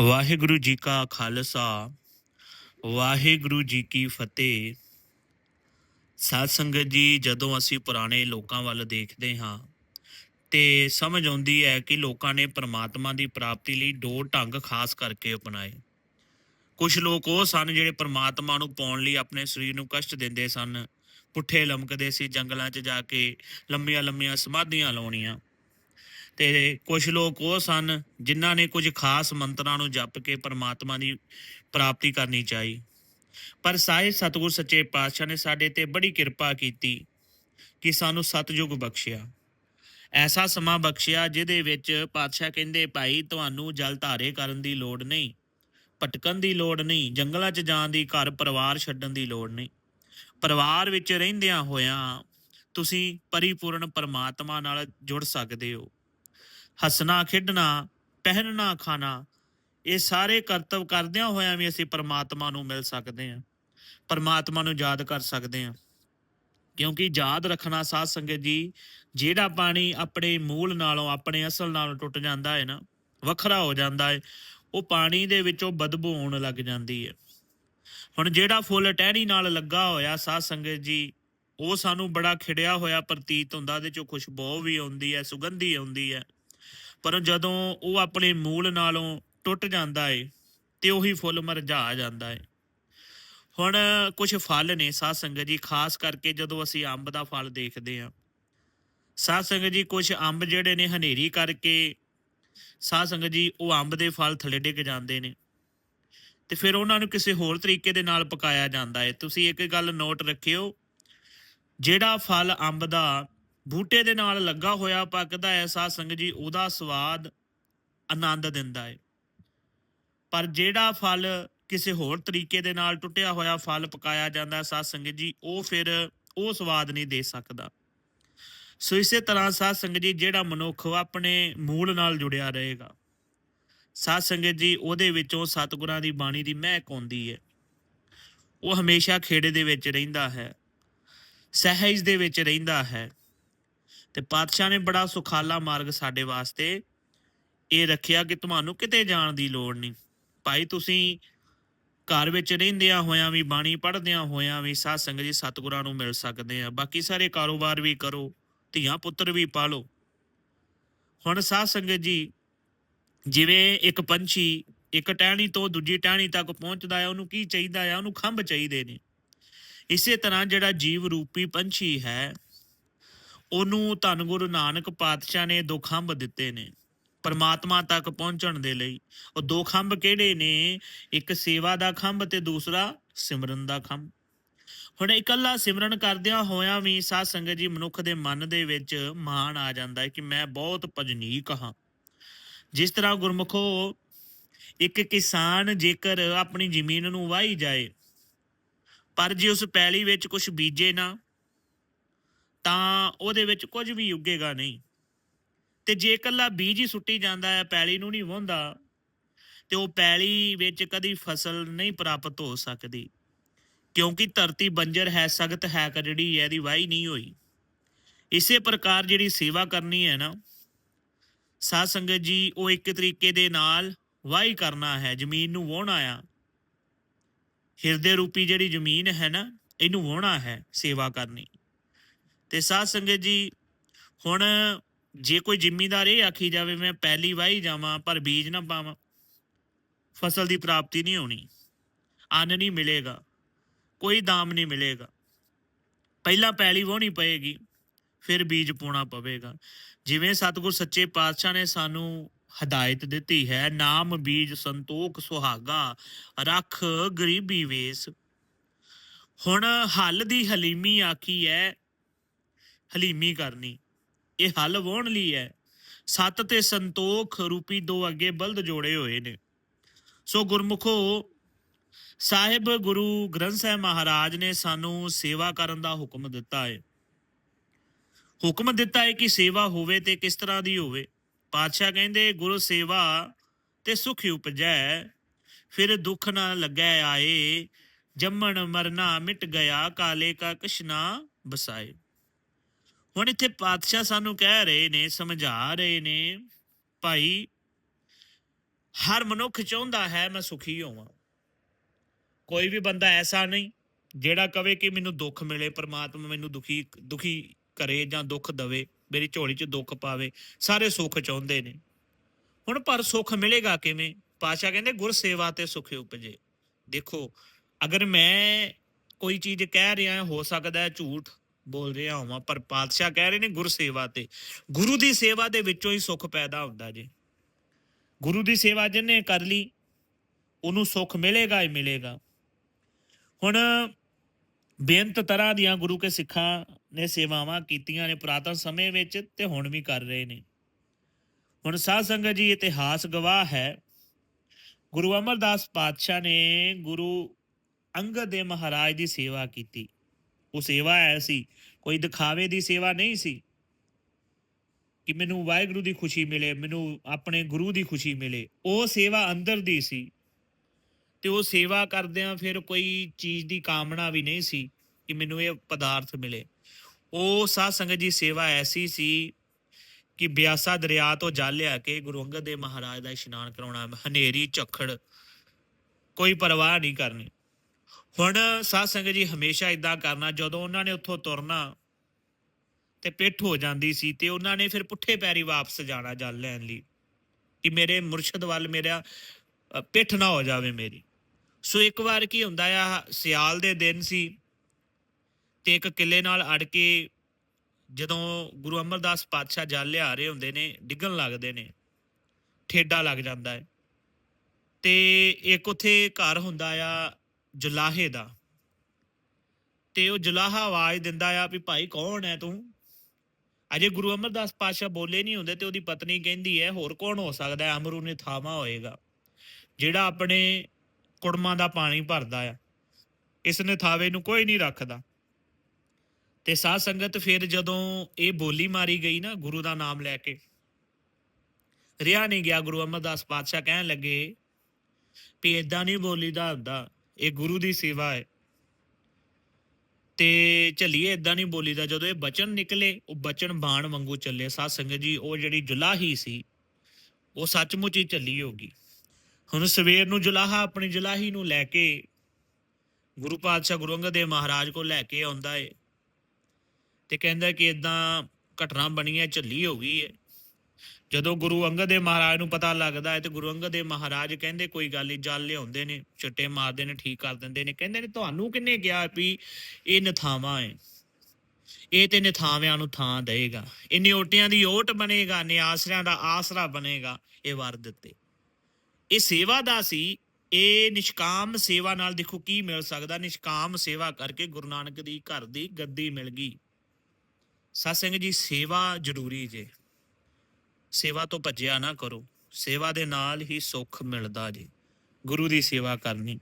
ਵਾਹਿਗੁਰੂ ਜੀ ਕਾ ਖਾਲਸਾ, ਵਾਹਿਗੁਰੂ ਜੀ ਕੀ ਫਤਿਹ। ਸਾਧ ਸੰਗਤ ਜੀ, ਜਦੋਂ ਅਸੀਂ ਪੁਰਾਣੇ ਲੋਕਾਂ ਵੱਲ ਦੇਖਦੇ ਹਾਂ, ਤੇ ਸਮਝ ਆਉਂਦੀ ਹੈ ਕਿ ਲੋਕਾਂ ਨੇ ਪ੍ਰਮਾਤਮਾ ਦੀ ਪ੍ਰਾਪਤੀ ਲਈ ਦੋ ਢੰਗ ਖਾਸ ਕਰਕੇ ਅਪਣਾਏ। ਕੁਝ ਲੋਕ ਉਹ ਸਨ ਜਿਹੜੇ ਪ੍ਰਮਾਤਮਾ ਨੂੰ ਪਾਉਣ ਲਈ ਆਪਣੇ ਸਰੀਰ ਨੂੰ ਕਸ਼ਟ ਦਿੰਦੇ ਸਨ। ਪੁੱਠੇ ਲਮਕਦੇ ਸੀ ਜੰਗਲਾਂ 'ਚ ਜਾ ਕੇ ਲੰਮੀਆਂ ਲੰਮੀਆਂ ਸਮਾਧੀਆਂ ਲਾਉਣੀਆਂ। ਤੇ ਕੁਝ ਲੋਕ ਉਹ ਸਨ ਜਿਨ੍ਹਾਂ ਨੇ ਕੁਝ ਖਾਸ ਮੰਤਰਾਂ ਨੂੰ ਜਪ ਕੇ ਪਰਮਾਤਮਾ ਦੀ ਪ੍ਰਾਪਤੀ ਕਰਨੀ ਚਾਹੀ। ਪਰ ਸਾਹਿਬ ਸਤਿਗੁਰ ਸੱਚੇ ਪਾਤਸ਼ਾਹ ਨੇ ਸਾਡੇ ਤੇ ਬੜੀ ਕਿਰਪਾ ਕੀਤੀ ਕਿ ਸਾਨੂੰ ਸਤਜੁਗ ਬਖਸ਼ਿਆ। ਐਸਾ ਸਮਾਂ ਬਖਸ਼ਿਆ ਜਿਹਦੇ ਵਿੱਚ ਪਾਤਸ਼ਾਹ ਕਹਿੰਦੇ, ਭਾਈ, ਤੁਹਾਨੂੰ ਜਲ ਧਾਰੇ ਕਰਨ ਦੀ ਲੋੜ ਨਹੀਂ, ਭਟਕਣ ਦੀ ਲੋੜ ਨਹੀਂ, ਜੰਗਲਾਂ 'ਚ ਜਾਣ ਦੀ, ਘਰ ਪਰਿਵਾਰ ਛੱਡਣ ਦੀ ਲੋੜ ਨਹੀਂ। ਪਰਿਵਾਰ ਵਿੱਚ ਰਹਿੰਦਿਆਂ ਹੋਇਆਂ ਤੁਸੀਂ ਪਰਿਪੂਰਨ ਪਰਮਾਤਮਾ ਨਾਲ ਜੁੜ ਸਕਦੇ ਹੋ। ਹੱਸਣਾ, ਖੇਡਣਾ, ਪਹਿਨਣਾ, ਖਾਣਾ, ਇਹ ਸਾਰੇ ਕਰਤਵ ਕਰਦਿਆਂ ਹੋਇਆਂ ਵੀ ਅਸੀਂ ਪਰਮਾਤਮਾ ਨੂੰ ਮਿਲ ਸਕਦੇ ਹਾਂ। ਪਰਮਾਤਮਾ ਨੂੰ ਯਾਦ ਕਰ ਸਕਦੇ ਹਾਂ। ਕਿਉਂਕਿ ਯਾਦ ਰੱਖਣਾ ਸਾਧ ਸੰਗਤ ਜੀ, ਜਿਹੜਾ ਪਾਣੀ ਆਪਣੇ ਮੂਲ ਨਾਲੋਂ, ਆਪਣੇ ਅਸਲ ਨਾਲੋਂ ਟੁੱਟ ਜਾਂਦਾ ਹੈ ਨਾ, ਵੱਖਰਾ ਹੋ ਜਾਂਦਾ ਹੈ, ਉਹ ਪਾਣੀ ਦੇ ਵਿੱਚੋਂ ਬਦਬੂ ਆਉਣ ਲੱਗ ਜਾਂਦੀ ਹੈ। ਹੁਣ ਜਿਹੜਾ ਫੁੱਲ ਟਹਿਣੀ ਨਾਲ ਲੱਗਾ ਹੋਇਆ ਸਾਧ ਸੰਗਤ ਜੀ, ਉਹ ਸਾਨੂੰ ਬੜਾ ਖਿੜਿਆ ਹੋਇਆ ਪ੍ਰਤੀਤ ਹੁੰਦਾ, ਉਹਦੇ ਚੋਂ ਖੁਸ਼ਬੂ ਵੀ ਆਉਂਦੀ ਹੈ, ਸੁਗੰਧੀ ਆਉਂਦੀ ਹੈ। ਪਰ ਜਦੋਂ ਉਹ ਆਪਣੇ ਮੂਲ ਨਾਲੋਂ ਟੁੱਟ ਜਾਂਦਾ ਏ, ਤੇ ਉਹੀ ਫੁੱਲ ਮਰਝਾ ਜਾਂਦਾ ਏ। ਹੁਣ ਕੁਝ ਫਲ ਨੇ ਸਾਧ ਸੰਗਤ ਜੀ, ਖਾਸ ਕਰਕੇ ਜਦੋਂ ਅਸੀਂ ਅੰਬ ਦਾ ਫਲ ਦੇਖਦੇ ਹਾਂ ਸਾਧ ਸੰਗਤ ਜੀ ਕੁਝ ਅੰਬ ਜਿਹੜੇ ਨੇ ਹਨੇਰੀ ਕਰਕੇ ਸਾਧ ਸੰਗਤ ਜੀ, ਉਹ ਅੰਬ ਦੇ ਫਲ ਥੱਲੇ ਡਿੱਗ ਜਾਂਦੇ ਨੇ। ਤੇ ਫਿਰ ਉਹਨਾਂ ਨੂੰ ਕਿਸੇ ਹੋਰ ਤਰੀਕੇ ਦੇ ਨਾਲ ਪਕਾਇਆ ਜਾਂਦਾ ਹੈ ਤੁਸੀਂ ਇੱਕ ਗੱਲ ਨੋਟ ਰੱਖਿਓ, ਜਿਹੜਾ ਫਲ ਅੰਬ ਦਾ ਬੂਟੇ ਦੇ ਨਾਲ ਲੱਗਾ ਹੋਇਆ ਪੱਕਦਾ ਹੈ ਸਾਧ ਜੀ, ਉਹਦਾ ਸਵਾਦ ਆਨੰਦ ਦਿੰਦਾ ਹੈ ਪਰ ਜਿਹੜਾ ਫਲ ਕਿਸੇ ਹੋਰ ਤਰੀਕੇ ਦੇ ਨਾਲ ਟੁੱਟਿਆ ਹੋਇਆ ਫਲ ਪਕਾਇਆ ਜਾਂਦਾ ਸਾਧ ਸੰਗਤ ਜੀ, ਉਹ ਫਿਰ ਉਹ ਸਵਾਦ ਨਹੀਂ ਦੇ ਸਕਦਾ। ਸੋ ਇਸੇ ਤਰ੍ਹਾਂ ਸਾਧ ਸੰਗਤ ਜੀ, ਜਿਹੜਾ ਮਨੁੱਖ ਆਪਣੇ ਮੂਲ ਨਾਲ ਜੁੜਿਆ ਰਹੇਗਾ, ਸਾਧ ਸੰਗਤ ਜੀ, ਉਹਦੇ ਵਿੱਚੋਂ ਸਤਿਗੁਰਾਂ ਦੀ ਬਾਣੀ ਦੀ ਮਹਿਕ ਆਉਂਦੀ ਹੈ ਉਹ ਹਮੇਸ਼ਾ ਖੇੜੇ ਦੇ ਵਿੱਚ ਰਹਿੰਦਾ ਹੈ, ਸਹਿਜ ਦੇ ਵਿੱਚ ਰਹਿੰਦਾ ਹੈ ਤੇ ਪਾਤਸ਼ਾਹ ਨੇ ਬੜਾ ਸੁਖਾਲਾ ਮਾਰਗ ਸਾਡੇ ਵਾਸਤੇ ਇਹ ਰੱਖਿਆ ਕਿ ਤੁਹਾਨੂੰ ਕਿਤੇ ਜਾਣ ਦੀ ਲੋੜ ਨਹੀਂ। ਭਾਈ, ਤੁਸੀਂ ਘਰ ਵਿੱਚ ਰਹਿੰਦਿਆਂ ਹੋਇਆਂ ਵੀ, ਬਾਣੀ ਪੜ੍ਹਦਿਆਂ ਹੋਇਆਂ ਵੀ ਸਾਧ ਸੰਗਤ ਜੀ ਸਤਿਗੁਰਾਂ ਨੂੰ ਮਿਲ ਸਕਦੇ ਆ। ਬਾਕੀ ਸਾਰੇ ਕਾਰੋਬਾਰ ਵੀ ਕਰੋ, ਧੀਆਂ ਪੁੱਤਰ ਵੀ ਪਾਲੋ। ਹੁਣ ਸਾਧ ਸੰਗਤ ਜੀ, ਜਿਵੇਂ ਇੱਕ ਪੰਛੀ ਇੱਕ ਟਹਿਣੀ ਤੋਂ ਦੂਜੀ ਟਹਿਣੀ ਤੱਕ ਪਹੁੰਚਦਾ ਹੈ ਉਹਨੂੰ ਕੀ ਚਾਹੀਦਾ ਹੈ ਉਹਨੂੰ ਖੰਭ ਚਾਹੀਦੇ ਨੇ। ਇਸੇ ਤਰ੍ਹਾਂ ਜਿਹੜਾ ਜੀਵ ਰੂਪੀ ਪੰਛੀ ਹੈ ਉਹਨੂੰ ਧੰਨ ਗੁਰੂ ਨਾਨਕ ਪਾਤਸ਼ਾਹ ਨੇ ਦੋ ਖੰਭ ਦਿੱਤੇ ਨੇ, ਪਰਮਾਤਮਾ ਤੱਕ ਪਹੁੰਚਣ ਦੇ ਲਈ। ਉਹ ਦੋ ਖੰਭ ਕਿਹੜੇ ਨੇ? ਇੱਕ ਸੇਵਾ ਦਾ ਖੰਭ ਤੇ ਦੂਸਰਾ ਸਿਮਰਨ ਦਾ ਖੰਭ। ਹੁਣ ਇਕੱਲਾ ਸਿਮਰਨ ਕਰਦਿਆਂ ਹੋਇਆਂ ਵੀ ਸਾਧ ਸੰਗਤ ਜੀ ਮਨੁੱਖ ਦੇ ਮਨ ਦੇ ਵਿੱਚ ਮਾਣ ਆ ਜਾਂਦਾ ਹੈ ਕਿ ਮੈਂ ਬਹੁਤ ਭਜਨੀਕ ਹਾਂ। ਜਿਸ ਤਰ੍ਹਾਂ ਗੁਰਮੁਖੋ, ਇੱਕ ਕਿਸਾਨ ਜੇਕਰ ਆਪਣੀ ਜ਼ਮੀਨ ਨੂੰ ਵਾਹੀ ਜਾਏ, ਪਰ ਜੇ ਉਸ ਪੈਲੀ ਵਿੱਚ ਕੁਝ ਬੀਜੇ ਨਾ ਤਾਂ ਉਹਦੇ ਵਿੱਚ ਕੁਝ ਵੀ ਉੱਗੇਗਾ ਨਹੀਂ। ਤੇ ਜੇ ਇਕੱਲਾ ਬੀਜ ਹੀ ਸੁੱਟੀ ਜਾਂਦਾ ਹੈ, ਪੈਲੀ ਨੂੰ ਨਹੀਂ ਵਾਹੁੰਦਾ, ਤੇ ਉਹ ਪੈਲੀ ਵਿੱਚ ਕਦੀ ਫਸਲ ਨਹੀਂ ਪ੍ਰਾਪਤ ਹੋ ਸਕਦੀ, ਕਿਉਂਕਿ ਧਰਤੀ ਬੰਜਰ ਹੈ, ਸਖਤ ਹੈ ਜਿਹੜੀ ਹੈ ਇਹਦੀ ਵਾਹੀ ਨਹੀਂ ਹੋਈ। ਇਸੇ ਪ੍ਰਕਾਰ ਜਿਹੜੀ ਸੇਵਾ ਕਰਨੀ ਹੈ ਨਾ, ਸਾਧ ਸੰਗਤ ਜੀ, ਉਹ ਇੱਕ ਤਰੀਕੇ ਦੇ ਨਾਲ ਵਾਹੀ ਕਰਨਾ ਹੈ, ਜ਼ਮੀਨ ਨੂੰ ਵਾਹੁਣਾ ਆ। ਹਿਰਦੇ ਰੂਪੀ ਜਿਹੜੀ ਜ਼ਮੀਨ ਹੈ ਨਾ, ਇਹਨੂੰ ਵਾਹੁਣਾ ਹੈ, ਸੇਵਾ ਕਰਨੀ। ਤੇ ਸਾਧ ਸੰਗਤ ਜੀ, ਹੁਣ ਜੇ ਕੋਈ ਜ਼ਿਮੀਂਦਾਰ ਇਹ ਆਖੀ ਜਾਵੇ, ਮੈਂ ਪਹਿਲੀ ਵਾਹੀ ਜਾਵਾਂ, ਪਰ ਬੀਜ ਨਾ ਪਾਵਾਂ, ਫਸਲ ਦੀ ਪ੍ਰਾਪਤੀ ਨਹੀਂ ਹੋਣੀ, ਅੰਨ ਨਹੀਂ ਮਿਲੇਗਾ, ਕੋਈ ਦਾਮ ਨਹੀਂ ਮਿਲੇਗਾ। ਪਹਿਲਾਂ ਪੈਲੀ ਵਾਹਣੀ ਪਏਗੀ, ਫਿਰ ਬੀਜ ਪਾਉਣਾ ਪਵੇਗਾ। ਜਿਵੇਂ ਸਤਿਗੁਰ ਸੱਚੇ ਪਾਤਸ਼ਾਹ ਨੇ ਸਾਨੂੰ ਹਦਾਇਤ ਦਿੱਤੀ ਹੈ, ਨਾਮ ਬੀਜ ਸੰਤੋਖ ਸੁਹਾਗਾ, ਰੱਖ ਗਰੀਬੀ ਵੇਸ। ਹੁਣ ਹੱਲ ਦੀ ਹਲੀਮੀ ਆਖੀ ਹੈ ਹਲੀਮੀ ਕਰਨੀ। ਇਹ ਹੱਲ ਵਾਉਣ ਲਈ ਹੈ। ਸਤ ਤੇ ਸੰਤੋਖ ਰੂਪੀ ਦੋ ਅੱਗੇ ਬਲਦ ਜੋੜੇ ਹੋਏ ਨੇ। ਸੋ ਗੁਰਮੁਖੋ, ਸਾਹਿਬ ਗੁਰੂ ਗ੍ਰੰਥ ਸਾਹਿਬ ਮਹਾਰਾਜ ਨੇ ਸਾਨੂੰ ਸੇਵਾ ਕਰਨ ਦਾ ਹੁਕਮ ਦਿੱਤਾ ਹੈ ਹੁਕਮ ਦਿੱਤਾ ਹੈ ਕਿ ਸੇਵਾ ਹੋਵੇ ਤੇ ਕਿਸ ਤਰ੍ਹਾਂ ਦੀ ਹੋਵੇ। ਪਾਤਸ਼ਾਹ ਕਹਿੰਦੇ, ਗੁਰੂ ਸੇਵਾ ਤੇ ਸੁਖ ਉਪਜੈ, ਫਿਰ ਦੁੱਖ ਨਾ ਲੱਗੈ ਆਏ, ਜੰਮਣ ਮਰਨਾ ਮਿਟ ਗਿਆ, ਕਾਲੇ ਕਾ ਕਸ਼ਨਾ ਬਸਾਏ। ਹੁਣ ਇੱਥੇ ਪਾਤਸ਼ਾਹ ਸਾਨੂੰ ਕਹਿ ਰਹੇ ਨੇ, ਸਮਝਾ ਰਹੇ ਨੇ, ਭਾਈ, ਹਰ ਮਨੁੱਖ ਚਾਹੁੰਦਾ ਹੈ ਮੈਂ ਸੁਖੀ ਹੋਵਾਂ। ਕੋਈ ਵੀ ਬੰਦਾ ਐਸਾ ਨਹੀਂ, ਜਿਹੜਾ ਕਵੇ ਕਿ ਮੈਨੂੰ ਦੁੱਖ ਮਿਲੇ, ਪਰਮਾਤਮਾ ਮੈਨੂੰ ਦੁਖੀ ਦੁਖੀ ਕਰੇ ਜਾਂ ਦੁੱਖ ਦਵੇ, ਮੇਰੀ ਝੋਲੀ 'ਚ ਦੁੱਖ ਪਾਵੇ, ਸਾਰੇ ਸੁੱਖ ਚਾਹੁੰਦੇ ਨੇ। ਹੁਣ ਪਰ ਸੁੱਖ ਮਿਲੇਗਾ ਕਿਵੇਂ? ਪਾਸ਼ਾ ਕਹਿੰਦੇ, ਗੁਰ ਸੇਵਾ ਤੇ ਸੁਖ ਉਪਜੇ। ਦੇਖੋ, ਅਗਰ ਮੈਂ ਕੋਈ ਚੀਜ਼ ਕਹਿ ਰਿਹਾ, ਹੋ ਸਕਦਾ ਹੈ ਝੂਠ ਬੋਲ ਰਿਹਾ ਹਾਂ ਪਰ ਪਾਤਸ਼ਾਹ ਕਹਿ ਰਹੇ ਨੇ ਗੁਰ ਸੇਵਾ ਤੇ। ਗੁਰੂ ਦੀ ਸੇਵਾ ਦੇ ਵਿੱਚੋਂ ਹੀ ਸੁੱਖ ਪੈਦਾ ਹੁੰਦਾ ਜੇ। ਗੁਰੂ ਦੀ ਸੇਵਾ ਜਿਹਨੇ ਕਰ ਲਈ, ਉਹਨੂੰ ਸੁੱਖ ਮਿਲੇਗਾ ਹੀ ਮਿਲੇਗਾ। ਹੁਣ ਬੇਅੰਤ ਤਰ੍ਹਾਂ ਦੀਆਂ ਗੁਰੂ ਕੇ ਸਿੱਖਾਂ ਨੇ ਸੇਵਾਵਾਂ ਕੀਤੀਆਂ ਨੇ ਪੁਰਾਤਨ ਸਮੇਂ ਵਿੱਚ ਤੇ ਹੁਣ ਵੀ ਕਰ ਰਹੇ ਨੇ। ਹੁਣ ਸਾਧ ਸੰਗਤ ਜੀ, ਇਤਿਹਾਸ ਗਵਾਹ ਹੈ। ਗੁਰੂ ਅਮਰਦਾਸ ਪਾਤਸ਼ਾਹ ਨੇ ਗੁਰੂ ਅੰਗਦ ਦੇ ਮਹਾਰਾਜ ਦੀ ਸੇਵਾ ਕੀਤੀ। ਉਹ ਸੇਵਾ ਐਸੀ ਕੋਈ ਦਿਖਾਵੇ ਦੀ ਸੇਵਾ ਨਹੀਂ ਸੀ, ਕਿ ਮੈਨੂੰ ਵਾਹਿਗੁਰੂ ਦੀ ਖੁਸ਼ੀ ਮਿਲੇ, ਮੈਨੂੰ ਆਪਣੇ ਗੁਰੂ ਦੀ ਖੁਸ਼ੀ ਮਿਲੇ, ਉਹ ਸੇਵਾ ਅੰਦਰ ਦੀ ਸੀ। ਤੇ ਉਹ ਸੇਵਾ ਕਰਦਿਆਂ ਫਿਰ ਕੋਈ ਚੀਜ਼ ਦੀ ਕਾਮਨਾ ਵੀ ਨਹੀਂ ਸੀ ਕਿ ਮੈਨੂੰ ਇਹ ਪਦਾਰਥ ਮਿਲੇ। ਉਹ ਸਾਧ ਸੰਗਤ ਜੀ ਸੇਵਾ ਐਸੀ ਸੀ ਕਿ ਬਿਆਸਾ ਦਰਿਆ ਤੋਂ ਜਲ ਲਿਆ ਕੇ ਗੁਰੂ ਅੰਗਦ ਦੇਵ ਮਹਾਰਾਜ ਦਾ ਇਸ਼ਨਾਨ ਕਰਾਉਣਾ, ਹਨੇਰੀ, ਝੱਖੜ, ਕੋਈ ਪਰਵਾਹ ਨਹੀਂ ਕਰਨੀ। ਹੁਣ ਸਾਧ ਸੰਗਤ ਜੀ ਹਮੇਸ਼ਾ ਇਦਾਂ ਕਰਨਾ, ਜਦੋਂ ਉਹਨਾਂ ਨੇ ਉੱਥੋਂ ਤੁਰਨਾ ਤੇ ਪਿੱਠ ਹੋ ਜਾਂਦੀ ਸੀ ਤੇ ਉਹਨਾਂ ਨੇ ਫਿਰ ਪੁੱਠੇ ਪੈਰੀ ਵਾਪਸ ਜਾਣਾ ਜਲ ਲੈਣ ਲਈ ਕਿ ਮੇਰੇ ਮੁਰਸ਼ਿਦ ਵੱਲ ਮੇਰਾ ਪਿੱਠ ਨਾ ਹੋ ਜਾਵੇ ਮੇਰੀ। ਸੋ ਇੱਕ ਵਾਰ ਕੀ ਹੁੰਦਾ ਆ, ਸਿਆਲ ਦੇ ਦਿਨ ਸੀ ਤੇ ਇੱਕ ਕਿਲੇ ਨਾਲ ਅੜ ਕੇ ਜਦੋਂ ਗੁਰੂ ਅਮਰਦਾਸ ਪਾਤਸ਼ਾਹ ਜਲ ਲਿਆ ਰਹੇ ਹੁੰਦੇ ਨੇ, ਡਿੱਗਣ ਲੱਗਦੇ ਨੇ, ਠੇਡਾ ਲੱਗ ਜਾਂਦਾ ਹੈ ਤੇ ਇੱਕ ਉਥੇ ਘਰ ਹੁੰਦਾ ਆ ਜੁਲਾਹੇ ਦਾ। ਤੇ ਉਹ ਜੁਲਾਹਾ ਆਵਾਜ਼ ਦਿੰਦਾ ਆ ਵੀ ਭਾਈ ਕੌਣ ਹੈ ਤੂੰ? ਅਜੇ ਗੁਰੂ ਅਮਰਦਾਸ ਪਾਤਸ਼ਾਹ ਬੋਲੇ ਨਹੀਂ ਹੁੰਦੇ ਤੇ ਉਹਦੀ ਪਤਨੀ ਕਹਿੰਦੀ ਹੈ ਹੋਰ ਕੌਣ ਹੋ ਸਕਦਾ ਹੈ ਅਮਰੂ ਨੇ ਥਾਵਾ ਹੋਏਗਾ। ਜਿਹੜਾ ਆਪਣੇ ਕੁੜਮਾਂ ਦਾ ਪਾਣੀ ਭਰਦਾ ਆ, ਇਸ ਨੇ ਥਾਵੇ ਨੂੰ ਕੋਈ ਨਹੀਂ ਰੱਖਦਾ। ਤੇ ਸਾਧ ਸੰਗਤ ਫਿਰ ਜਦੋਂ ਇਹ ਬੋਲੀ ਮਾਰੀ ਗਈ ਨਾ ਗੁਰੂ ਦਾ ਨਾਮ ਲੈ ਕੇ ਰਿਆ ਨਹੀਂ ਗਿਆ ਗੁਰੂ ਅਮਰਦਾਸ ਪਾਤਸ਼ਾਹ ਕਹਿਣ ਲੱਗੇ ਵੀ ਇਦਾਂ ਨਹੀਂ ਬੋਲੀਦਾ ਹੁੰਦਾ। ਇਹ ਗੁਰੂ ਦੀ ਸੇਵਾ ਹੈ। ਤੇ ਚੱਲੀਏ ਇਦਾਂ ਨਹੀਂ ਬੋਲੀਦਾ ਜਦੋਂ ਇਹ ਬਚਨ ਨਿਕਲੇ, ਉਹ ਬਚਨ ਬਾਣ ਵਾਂਗੂ ਚੱਲੇ। ਸਾਧ ਸੰਗਤ ਜੀ, ਉਹ ਜਿਹੜੀ ਜੁਲਾਹੀ ਸੀ, ਉਹ ਸੱਚਮੁੱਚ ਹੀ ਚੱਲੀ ਹੋਗੀ ਹੁਣ ਸਵੇਰ ਨੂੰ ਜੁਲਾਹਾ, ਆਪਣੀ ਜੁਲਾਹੀ ਨੂੰ ਲੈ ਕੇ ਗੁਰੂ ਪਾਤਸ਼ਾਹ ਗੁਰੂ ਅੰਗਦ ਦੇਵ ਮਹਾਰਾਜ ਕੋਲ ਲੈ ਕੇ ਆਉਂਦਾ ਏ। ਤੇ ਕਹਿੰਦਾ ਕਿ ਇਦਾਂ ਘਟਨਾ ਬਣੀ ਹੈ ਝੱਲੀ ਹੋ ਗਈ ਹੈ ਜਦੋਂ ਗੁਰੂ ਅੰਗਦ ਦੇਵ ਮਹਾਰਾਜ ਨੂੰ ਪਤਾ ਲੱਗਦਾ ਹੈ ਤੇ ਗੁਰੂ ਅੰਗਦ ਦੇਵ ਮਹਾਰਾਜ ਕਹਿੰਦੇ, ਕੋਈ ਗੱਲ ਨਹੀਂ, ਜਲ ਲਿਆਉਂਦੇ ਨੇ ਛੱਟੇ ਮਾਰਦੇ ਨੇ, ਠੀਕ ਕਰ ਦਿੰਦੇ ਨੇ। ਕਹਿੰਦੇ ਨੇ, ਤੁਹਾਨੂੰ ਕਿੰਨੇ ਗਿਆ ਵੀ ਇਹ ਨਥਾਵਾਂ ਹੈ। ਇਹ ਤੇ ਨਿਥਾਵਿਆਂ ਨੂੰ ਥਾਂ ਦੇਗਾ ਇਹ ਨਿਓਟਿਆਂ ਦੀ ਓਟ ਬਣੇਗਾ ਨਿਆਸਰਿਆਂ ਦਾ ਆਸਰਾ ਬਣੇਗਾ, ਇਹ ਵਰ ਦਿੱਤੇ। ਇਹ ਸੇਵਾ ਦਾ ਸੀ। ਇਹ ਨਿਸ਼ਕਾਮ ਸੇਵਾ ਨਾਲ ਦੇਖੋ ਕੀ ਮਿਲ ਸਕਦਾ। ਨਿਸ਼ਕਾਮ ਸੇਵਾ ਕਰਕੇ ਗੁਰੂ ਨਾਨਕ ਦੀ ਘਰ ਦੀ ਗੱਦੀ ਮਿਲ ਗਈ। ਸਤਸੰਗ ਜੀ, ਸੇਵਾ ਜ਼ਰੂਰੀ ਜੇ। ਸੇਵਾ ਤੋਂ ਭੱਜਿਆ ਨਾ ਕਰੋ। ਸੇਵਾ ਦੇ ਨਾਲ ਹੀ ਸੁੱਖ ਮਿਲਦਾ ਜੀ। ਗੁਰੂ ਦੀ ਸੇਵਾ ਕਰਨੀ।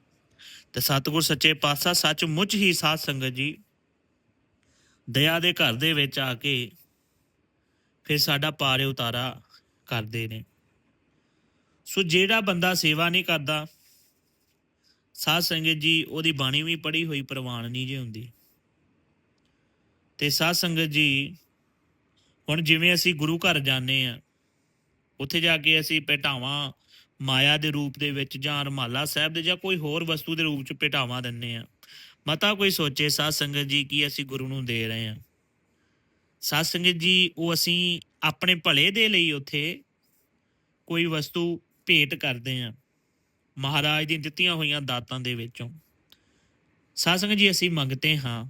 ਤੇ ਸਤਿਗੁਰ ਸੱਚੇ ਪਾਤਸ਼ਾਹ ਸੱਚਮੁੱਚ ਹੀ ਸਾਧ ਸੰਗਤ ਜੀ, ਦਇਆ ਦੇ ਘਰ ਦੇ ਵਿੱਚ ਆ ਕੇ ਫਿਰ ਸਾਡਾ ਪਾਰੇ ਉਤਾਰਾ ਕਰਦੇ ਨੇ। ਸੋ ਜਿਹੜਾ ਬੰਦਾ ਸੇਵਾ ਨਹੀਂ ਕਰਦਾ, ਸਾਧ ਸੰਗਤ ਜੀ, ਉਹਦੀ ਬਾਣੀ ਵੀ ਪੜ੍ਹੀ ਹੋਈ ਪ੍ਰਵਾਨ ਨਹੀਂ ਜੇ ਹੁੰਦੀ। ਤੇ ਸਾਧ ਸੰਗਤ ਜੀ, ਹੁਣ ਜਿਵੇਂ ਅਸੀਂ ਗੁਰੂ ਘਰ ਜਾਂਦੇ ਆ ਉੱਥੇ ਜਾ ਕੇ ਅਸੀਂ ਪਟਾਵਾਂ ਮਾਇਆ ਦੇ ਰੂਪ ਦੇ ਵਿੱਚ ਜਾਂ ਰਮਾਲਾ ਸਾਹਿਬ ਦੇ ਜਾਂ ਕੋਈ ਹੋਰ ਵਸਤੂ ਦੇ ਰੂਪ ਚ ਪਟਾਵਾਂ ਦਿੰਨੇ ਆ ਮਤਾ ਕੋਈ ਸੋਚੇ, ਸਾਧ ਸੰਗਤ ਜੀ, ਕੀ ਅਸੀਂ ਗੁਰੂ ਨੂੰ ਦੇ ਰਹੇ ਆ ਸਾਧ ਸੰਗਤ ਜੀ, ਉਹ ਅਸੀਂ ਆਪਣੇ ਭਲੇ ਦੇ ਲਈ ਉੱਥੇ ਕੋਈ ਵਸਤੂ ਭੇਟ ਕਰਦੇ ਆ ਮਹਾਰਾਜ ਦੀਆਂ ਦਿੱਤੀਆਂ ਹੋਈਆਂ ਦਾਤਾਂ ਦੇ ਵਿੱਚੋਂ। ਸਾਧ ਸੰਗਤ ਜੀ, ਅਸੀਂ ਮੰਗਤੇ ਹਾਂ।